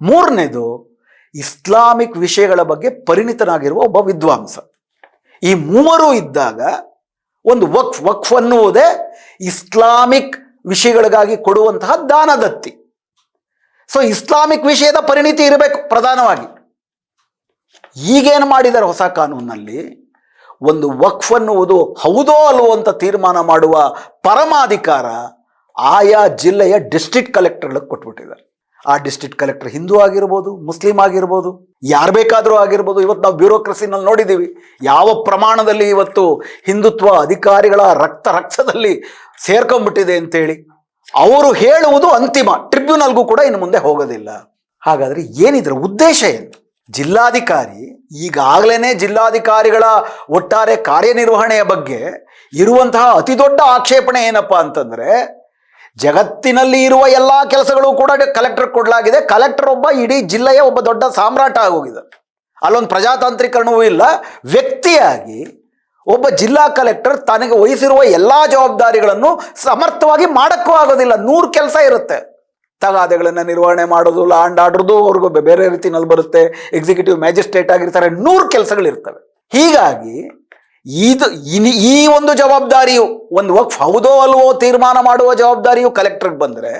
ಮೂರನೇದು, ಇಸ್ಲಾಮಿಕ್ ವಿಷಯಗಳ ಬಗ್ಗೆ ಪರಿಣಿತನಾಗಿರುವ ಒಬ್ಬ ವಿದ್ವಾಂಸ. ಈ ಮೂವರು ಇದ್ದಾಗ ಒಂದು ವಕ್ಫ್ ವಕ್ಫ್ ಅನ್ನುವುದೇ ಇಸ್ಲಾಮಿಕ್ ವಿಷಯಗಳಿಗಾಗಿ ಕೊಡುವಂತಹ ದಾನದತ್ತಿ ಸೊ ಇಸ್ಲಾಮಿಕ್ ವಿಷಯದ ಪರಿಣಿತಿ ಇರಬೇಕು ಪ್ರಧಾನವಾಗಿ. ಈಗೇನು ಮಾಡಿದ್ದಾರೆ ಹೊಸ ಕಾನೂನಲ್ಲಿ? ಒಂದು ವಕ್ಫ್ ಅನ್ನುವುದು ಹೌದೋ ಅಲ್ವೋ ಅಂತ ತೀರ್ಮಾನ ಮಾಡುವ ಪರಮಾಧಿಕಾರ ಆಯಾ ಜಿಲ್ಲೆಯ ಡಿಸ್ಟ್ರಿಕ್ಟ್ ಕಲೆಕ್ಟರ್ಗಳಿಗೆ ಕೊಟ್ಬಿಟ್ಟಿದ್ದಾರೆ. ಆ ಡಿಸ್ಟ್ರಿಕ್ಟ್ ಕಲೆಕ್ಟರ್ ಹಿಂದೂ ಆಗಿರ್ಬೋದು, ಮುಸ್ಲಿಂ ಆಗಿರ್ಬೋದು, ಯಾರು ಬೇಕಾದರೂ ಆಗಿರ್ಬೋದು, ಇವತ್ತು ನಾವು ಬ್ಯೂರೋಕ್ರಸಿನಲ್ಲಿ ನೋಡಿದ್ದೀವಿ. ಯಾವ ಪ್ರಮಾಣದಲ್ಲಿ ಇವತ್ತು ಹಿಂದುತ್ವ ಅಧಿಕಾರಿಗಳ ರಕ್ತ ರಕ್ತದಲ್ಲಿ ಸೇರ್ಕೊಂಡ್ಬಿಟ್ಟಿದೆ ಅಂತೇಳಿ ಅವರು ಹೇಳುವುದು ಅಂತಿಮ. ಟ್ರಿಬ್ಯುನಲ್ಗೂ ಕೂಡ ಇನ್ನು ಮುಂದೆ ಹೋಗೋದಿಲ್ಲ. ಹಾಗಾದ್ರೆ ಏನಿದ್ರ ಉದ್ದೇಶ ಏನು? ಜಿಲ್ಲಾಧಿಕಾರಿ ಈಗಾಗಲೇ ಜಿಲ್ಲಾಧಿಕಾರಿಗಳ ಒಟ್ಟಾರೆ ಕಾರ್ಯನಿರ್ವಹಣೆಯ ಬಗ್ಗೆ ಇರುವಂತಹ ಅತಿ ದೊಡ್ಡ ಆಕ್ಷೇಪಣೆ ಏನಪ್ಪ ಅಂತಂದ್ರೆ, ಜಗತ್ತಿನಲ್ಲಿ ಇರುವ ಎಲ್ಲಾ ಕೆಲಸಗಳು ಕೂಡ ಕಲೆಕ್ಟರ್ ಕೊಡಲಾಗಿದೆ. ಕಲೆಕ್ಟರ್ ಒಬ್ಬ ಇಡೀ ಜಿಲ್ಲೆಯ ಒಬ್ಬ ದೊಡ್ಡ ಸಾಮ್ರಾಟ ಆಗೋಗಿದೆ. ಅಲ್ಲೊಂದು ಪ್ರಜಾತಾಂತ್ರಿಕರಣವೂ ಇಲ್ಲ. ವ್ಯಕ್ತಿಯಾಗಿ ಒಬ್ಬ ಜಿಲ್ಲಾ ಕಲೆಕ್ಟರ್ ತನಗೆ ವಹಿಸಿರುವ ಎಲ್ಲಾ ಜವಾಬ್ದಾರಿಗಳನ್ನು ಸಮರ್ಥವಾಗಿ ಮಾಡಕ್ಕೂ ಆಗೋದಿಲ್ಲ. ನೂರು ಕೆಲಸ ಇರುತ್ತೆ. ತಗಾದೆಗಳನ್ನು ನಿರ್ವಹಣೆ ಮಾಡೋದು, ಲಾಂಡ್ ಆರ್ಡರ್ದು ಅವ್ರಿಗೂ ಬೇರೆ ರೀತಿನಲ್ಲಿ ಬರುತ್ತೆ. ಎಕ್ಸಿಕ್ಯೂಟಿವ್ ಮ್ಯಾಜಿಸ್ಟ್ರೇಟ್ ಆಗಿರ್ತಾರೆ. ನೂರು ಕೆಲಸಗಳಿರ್ತವೆ ಹೀಗಾಗಿ ಇದು ಈ ಒಂದು ಜವಾಬ್ದಾರಿಯು ಒಂದು ವಕ್ಫ್ ಹೌದೋ ಅಲ್ವೋ ತೀರ್ಮಾನ ಮಾಡುವ ಜವಾಬ್ದಾರಿಯು ಕಲೆಕ್ಟರ್ಗೆ ಬಂದರೆ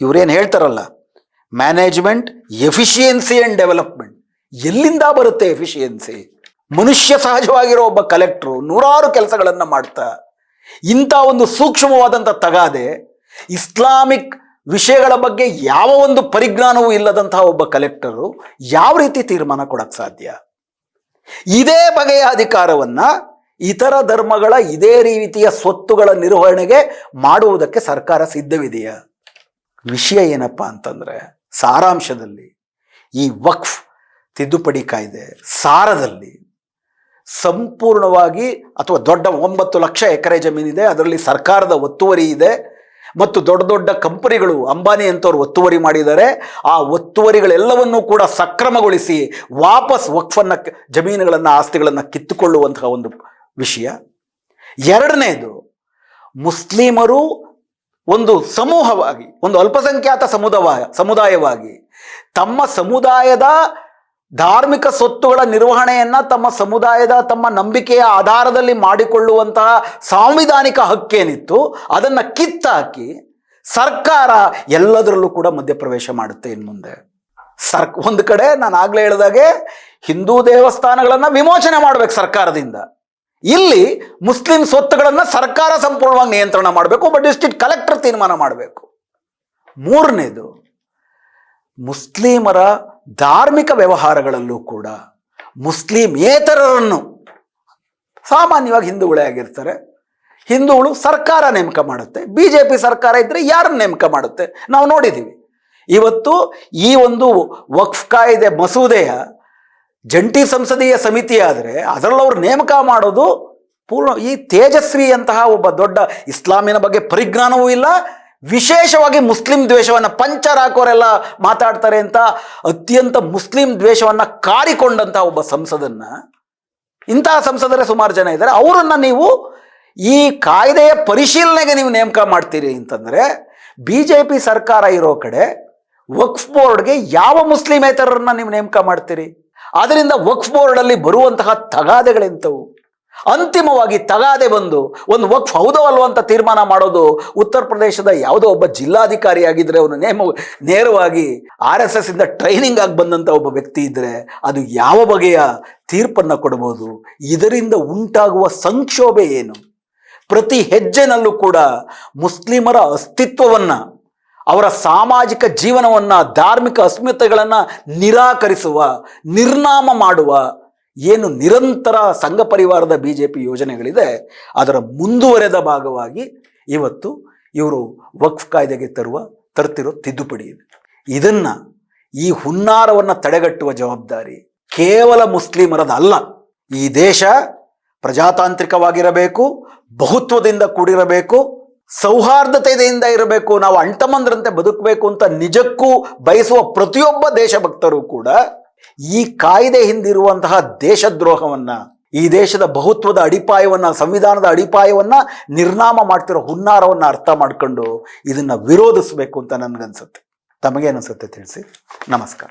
ಇವರೇನು ಹೇಳ್ತಾರಲ್ಲ ಮ್ಯಾನೇಜ್ಮೆಂಟ್ ಎಫಿಷಿಯನ್ಸಿ ಅಂಡ್ ಡೆವಲಪ್ಮೆಂಟ್ ಎಲ್ಲಿಂದ ಬರುತ್ತೆ ಎಫಿಷಿಯನ್ಸಿ ಮನುಷ್ಯ ಸಹಜವಾಗಿರೋ ಒಬ್ಬ ಕಲೆಕ್ಟ್ರು ನೂರಾರು ಕೆಲಸಗಳನ್ನು ಮಾಡ್ತಾ ಇಂಥ ಒಂದು ಸೂಕ್ಷ್ಮವಾದಂಥ ತಗಾದೆ ಇಸ್ಲಾಮಿಕ್ ವಿಷಯಗಳ ಬಗ್ಗೆ ಯಾವ ಒಂದು ಪರಿಜ್ಞಾನವೂ ಇಲ್ಲದಂತಹ ಒಬ್ಬ ಕಲೆಕ್ಟರು ಯಾವ ರೀತಿ ತೀರ್ಮಾನ ಕೊಡಕ್ಕೆ ಸಾಧ್ಯ? ಇದೇ ಬಗೆಯ ಅಧಿಕಾರವನ್ನ ಇತರ ಧರ್ಮಗಳ ಇದೇ ರೀತಿಯ ಸ್ವತ್ತುಗಳ ನಿರ್ವಹಣೆಗೆ ಮಾಡುವುದಕ್ಕೆ ಸರ್ಕಾರ ಸಿದ್ಧವಿದೆಯಾ? ವಿಷಯ ಏನಪ್ಪ ಅಂತಂದ್ರೆ ಸಾರಾಂಶದಲ್ಲಿ ಈ ವಕ್ಫ್ ತಿದ್ದುಪಡಿ ಕಾಯ್ದೆ ಸಾರದಲ್ಲಿ ಸಂಪೂರ್ಣವಾಗಿ ಅಥವಾ ದೊಡ್ಡ ಒಂಬತ್ತು ಲಕ್ಷ ಎಕರೆ ಜಮೀನಿದೆ ಅದರಲ್ಲಿ ಸರ್ಕಾರದ ಒತ್ತುವರಿ ಇದೆ. ಮತ್ತು ದೊಡ್ಡ ದೊಡ್ಡ ಕಂಪನಿಗಳು ಅಂಬಾನಿ ಅಂತವ್ರು ಒತ್ತುವರಿ ಮಾಡಿದ್ದಾರೆ. ಆ ಒತ್ತುವರಿಗಳೆಲ್ಲವನ್ನೂ ಕೂಡ ಸಕ್ರಮಗೊಳಿಸಿ ವಾಪಸ್ ವಕ್ಫನ್ನ ಜಮೀನುಗಳನ್ನು, ಆಸ್ತಿಗಳನ್ನು ಕಿತ್ತುಕೊಳ್ಳುವಂತಹ ಒಂದು ವಿಷಯ. ಎರಡನೇದು, ಮುಸ್ಲಿಮರು ಒಂದು ಸಮೂಹವಾಗಿ, ಒಂದು ಅಲ್ಪಸಂಖ್ಯಾತ ಸಮುದಾಯ ಸಮುದಾಯವಾಗಿ ತಮ್ಮ ಸಮುದಾಯದ ಧಾರ್ಮಿಕ ಸ್ವತ್ತುಗಳ ನಿರ್ವಹಣೆಯನ್ನ ತಮ್ಮ ಸಮುದಾಯದ ತಮ್ಮ ನಂಬಿಕೆಯ ಆಧಾರದಲ್ಲಿ ಮಾಡಿಕೊಳ್ಳುವಂತಹ ಸಾಂವಿಧಾನಿಕ ಹಕ್ಕೇನಿತ್ತು, ಅದನ್ನ ಕಿತ್ತಾಕಿ ಸರ್ಕಾರ ಎಲ್ಲದರಲ್ಲೂ ಕೂಡ ಮಧ್ಯಪ್ರವೇಶ ಮಾಡುತ್ತೆ ಇನ್ನು ಮುಂದೆ. ಸರ್, ಒಂದು ಕಡೆ ನಾನು ಆಗ್ಲೇ ಹೇಳಿದಾಗೆ ಹಿಂದೂ ದೇವಸ್ಥಾನಗಳನ್ನ ವಿಮೋಚನೆ ಮಾಡ್ಬೇಕು ಸರ್ಕಾರದಿಂದ. ಇಲ್ಲಿ ಮುಸ್ಲಿಂ ಸ್ವತ್ತುಗಳನ್ನ ಸರ್ಕಾರ ಸಂಪೂರ್ಣವಾಗಿ ನಿಯಂತ್ರಣ ಮಾಡಬೇಕು ಒಬ್ಬ ಡಿಸ್ಟ್ರಿಕ್ಟ್ ಕಲೆಕ್ಟರ್ ತೀರ್ಮಾನ ಮಾಡಬೇಕು. ಮೂರನೇದು ಮುಸ್ಲಿಮರ ಧಾರ್ಮಿಕ ವ್ಯವಹಾರಗಳಲ್ಲೂ ಕೂಡ ಮುಸ್ಲಿಮೇತರರನ್ನು ಸಾಮಾನ್ಯವಾಗಿ ಹಿಂದೂಗಳೇ ಆಗಿರ್ತಾರೆ. ಹಿಂದೂಗಳು ಸರ್ಕಾರ ನೇಮಕ ಮಾಡುತ್ತೆ. ಬಿ ಜೆ ಪಿ ಸರ್ಕಾರ ಇದ್ದರೆ ಯಾರನ್ನು ನೇಮಕ ಮಾಡುತ್ತೆ? ನಾವು ನೋಡಿದ್ದೀವಿ ಇವತ್ತು ಈ ಒಂದು ವಕ್ಫ್ ಕಾಯ್ದೆ ಮಸೂದೆಯ ಜಂಟಿ ಸಂಸದೀಯ ಸಮಿತಿ ಆದರೆ ಅದರಲ್ಲಿ ಅವ್ರು ನೇಮಕ ಮಾಡೋದು ಪೂರ್ಣ ಈ ತೇಜಸ್ವಿ ಅಂತಹ ಒಬ್ಬ ದೊಡ್ಡ ಇಸ್ಲಾಮಿನ ಬಗ್ಗೆ ಪರಿಜ್ಞಾನವೂ ಇಲ್ಲ ವಿಶೇಷವಾಗಿ ಮುಸ್ಲಿಂ ದ್ವೇಷವನ್ನು ಪಂಚರ್ ಹಾಕೋರೆಲ್ಲ ಮಾತಾಡ್ತಾರೆ ಅಂತ ಅತ್ಯಂತ ಮುಸ್ಲಿಂ ದ್ವೇಷವನ್ನು ಕಾರಿಕೊಂಡಂಥ ಒಬ್ಬ ಸಂಸದನ್ನ ಇಂತಹ ಸಂಸದರೇ ಸುಮಾರು ಜನ ಇದ್ದಾರೆ. ಅವರನ್ನು ನೀವು ಈ ಕಾಯ್ದೆಯ ಪರಿಶೀಲನೆಗೆ ನೀವು ನೇಮಕ ಮಾಡ್ತೀರಿ ಅಂತಂದರೆ ಬಿ ಜೆ ಪಿ ಸರ್ಕಾರ ಇರೋ ಕಡೆ ವಕ್ಫ್ ಬೋರ್ಡ್ಗೆ ಯಾವ ಮುಸ್ಲಿಮೇತರನ್ನು ನೀವು ನೇಮಕ ಮಾಡ್ತೀರಿ? ಅದರಿಂದ ವಕ್ಫ್ ಬೋರ್ಡಲ್ಲಿ ಬರುವಂತಹ ತಗಾದೆಗಳೆಂಥವು ಅಂತಿಮವಾಗಿ ತಗಾದೆ ಬಂದು ಒಂದು ವಕ್ಫ್ ಹೌದವಲ್ವ ಅಂತ ತೀರ್ಮಾನ ಮಾಡೋದು ಉತ್ತರ ಪ್ರದೇಶದ ಯಾವುದೋ ಒಬ್ಬ ಜಿಲ್ಲಾಧಿಕಾರಿ ಆಗಿದ್ರೆ ಅವನು ನೇಮ ನೇರವಾಗಿ ಆರ್ ಎಸ್ ಎಸ್ ಇಂದ ಟ್ರೈನಿಂಗ್ ಆಗಿ ಬಂದಂಥ ಒಬ್ಬ ವ್ಯಕ್ತಿ ಇದ್ದರೆ ಅದು ಯಾವ ಬಗೆಯ ತೀರ್ಪನ್ನು ಕೊಡಬಹುದು ಇದರಿಂದ ಉಂಟಾಗುವ ಸಂಕ್ಷೋಭೆ ಏನು? ಪ್ರತಿ ಹೆಜ್ಜೆನಲ್ಲೂ ಕೂಡ ಮುಸ್ಲಿಮರ ಅಸ್ತಿತ್ವವನ್ನು, ಅವರ ಸಾಮಾಜಿಕ ಜೀವನವನ್ನು, ಧಾರ್ಮಿಕ ಅಸ್ಮಿತೆಗಳನ್ನು ನಿರಾಕರಿಸುವ, ನಿರ್ನಾಮ ಮಾಡುವ ಏನು ನಿರಂತರ ಸಂಘ ಪರಿವಾರದ ಬಿ ಜೆ ಪಿ ಯೋಜನೆಗಳಿದೆ, ಅದರ ಮುಂದುವರೆದ ಭಾಗವಾಗಿ ಇವತ್ತು ಇವರು ವಕ್ಫ್ ಕಾಯ್ದೆಗೆ ತರುವ, ತರ್ತಿರೋ ತಿದ್ದುಪಡಿ ಇದೆ. ಇದನ್ನು ಈ ಹುನ್ನಾರವನ್ನು ತಡೆಗಟ್ಟುವ ಜವಾಬ್ದಾರಿ ಕೇವಲ ಮುಸ್ಲಿಮರದಲ್ಲ ಈ ದೇಶ ಪ್ರಜಾತಾಂತ್ರಿಕವಾಗಿರಬೇಕು, ಬಹುತ್ವದಿಂದ ಕೂಡಿರಬೇಕು, ಸೌಹಾರ್ದತೆಯಿಂದ ಇರಬೇಕು, ನಾವು ಅಂಟಮಂದ್ರಂತೆ ಬದುಕಬೇಕು ಅಂತ ನಿಜಕ್ಕೂ ಬಯಸುವ ಪ್ರತಿಯೊಬ್ಬ ದೇಶಭಕ್ತರು ಕೂಡ ಈ ಕಾಯ್ದೆ ಹಿಂದಿರುವಂತಹ ದೇಶದ್ರೋಹವನ್ನ, ಈ ದೇಶದ ಬಹುತ್ವದ ಅಡಿಪಾಯವನ್ನ, ಸಂವಿಧಾನದ ಅಡಿಪಾಯವನ್ನ ನಿರ್ನಾಮ ಮಾಡ್ತಿರೋ ಹುನ್ನಾರವನ್ನ ಅರ್ಥ ಮಾಡ್ಕೊಂಡು ಇದನ್ನ ವಿರೋಧಿಸಬೇಕು ಅಂತ ನನ್ಗನ್ಸುತ್ತೆ. ತಮಗೇನನ್ಸುತ್ತೆ ತಿಳಿಸಿ? ನಮಸ್ಕಾರ.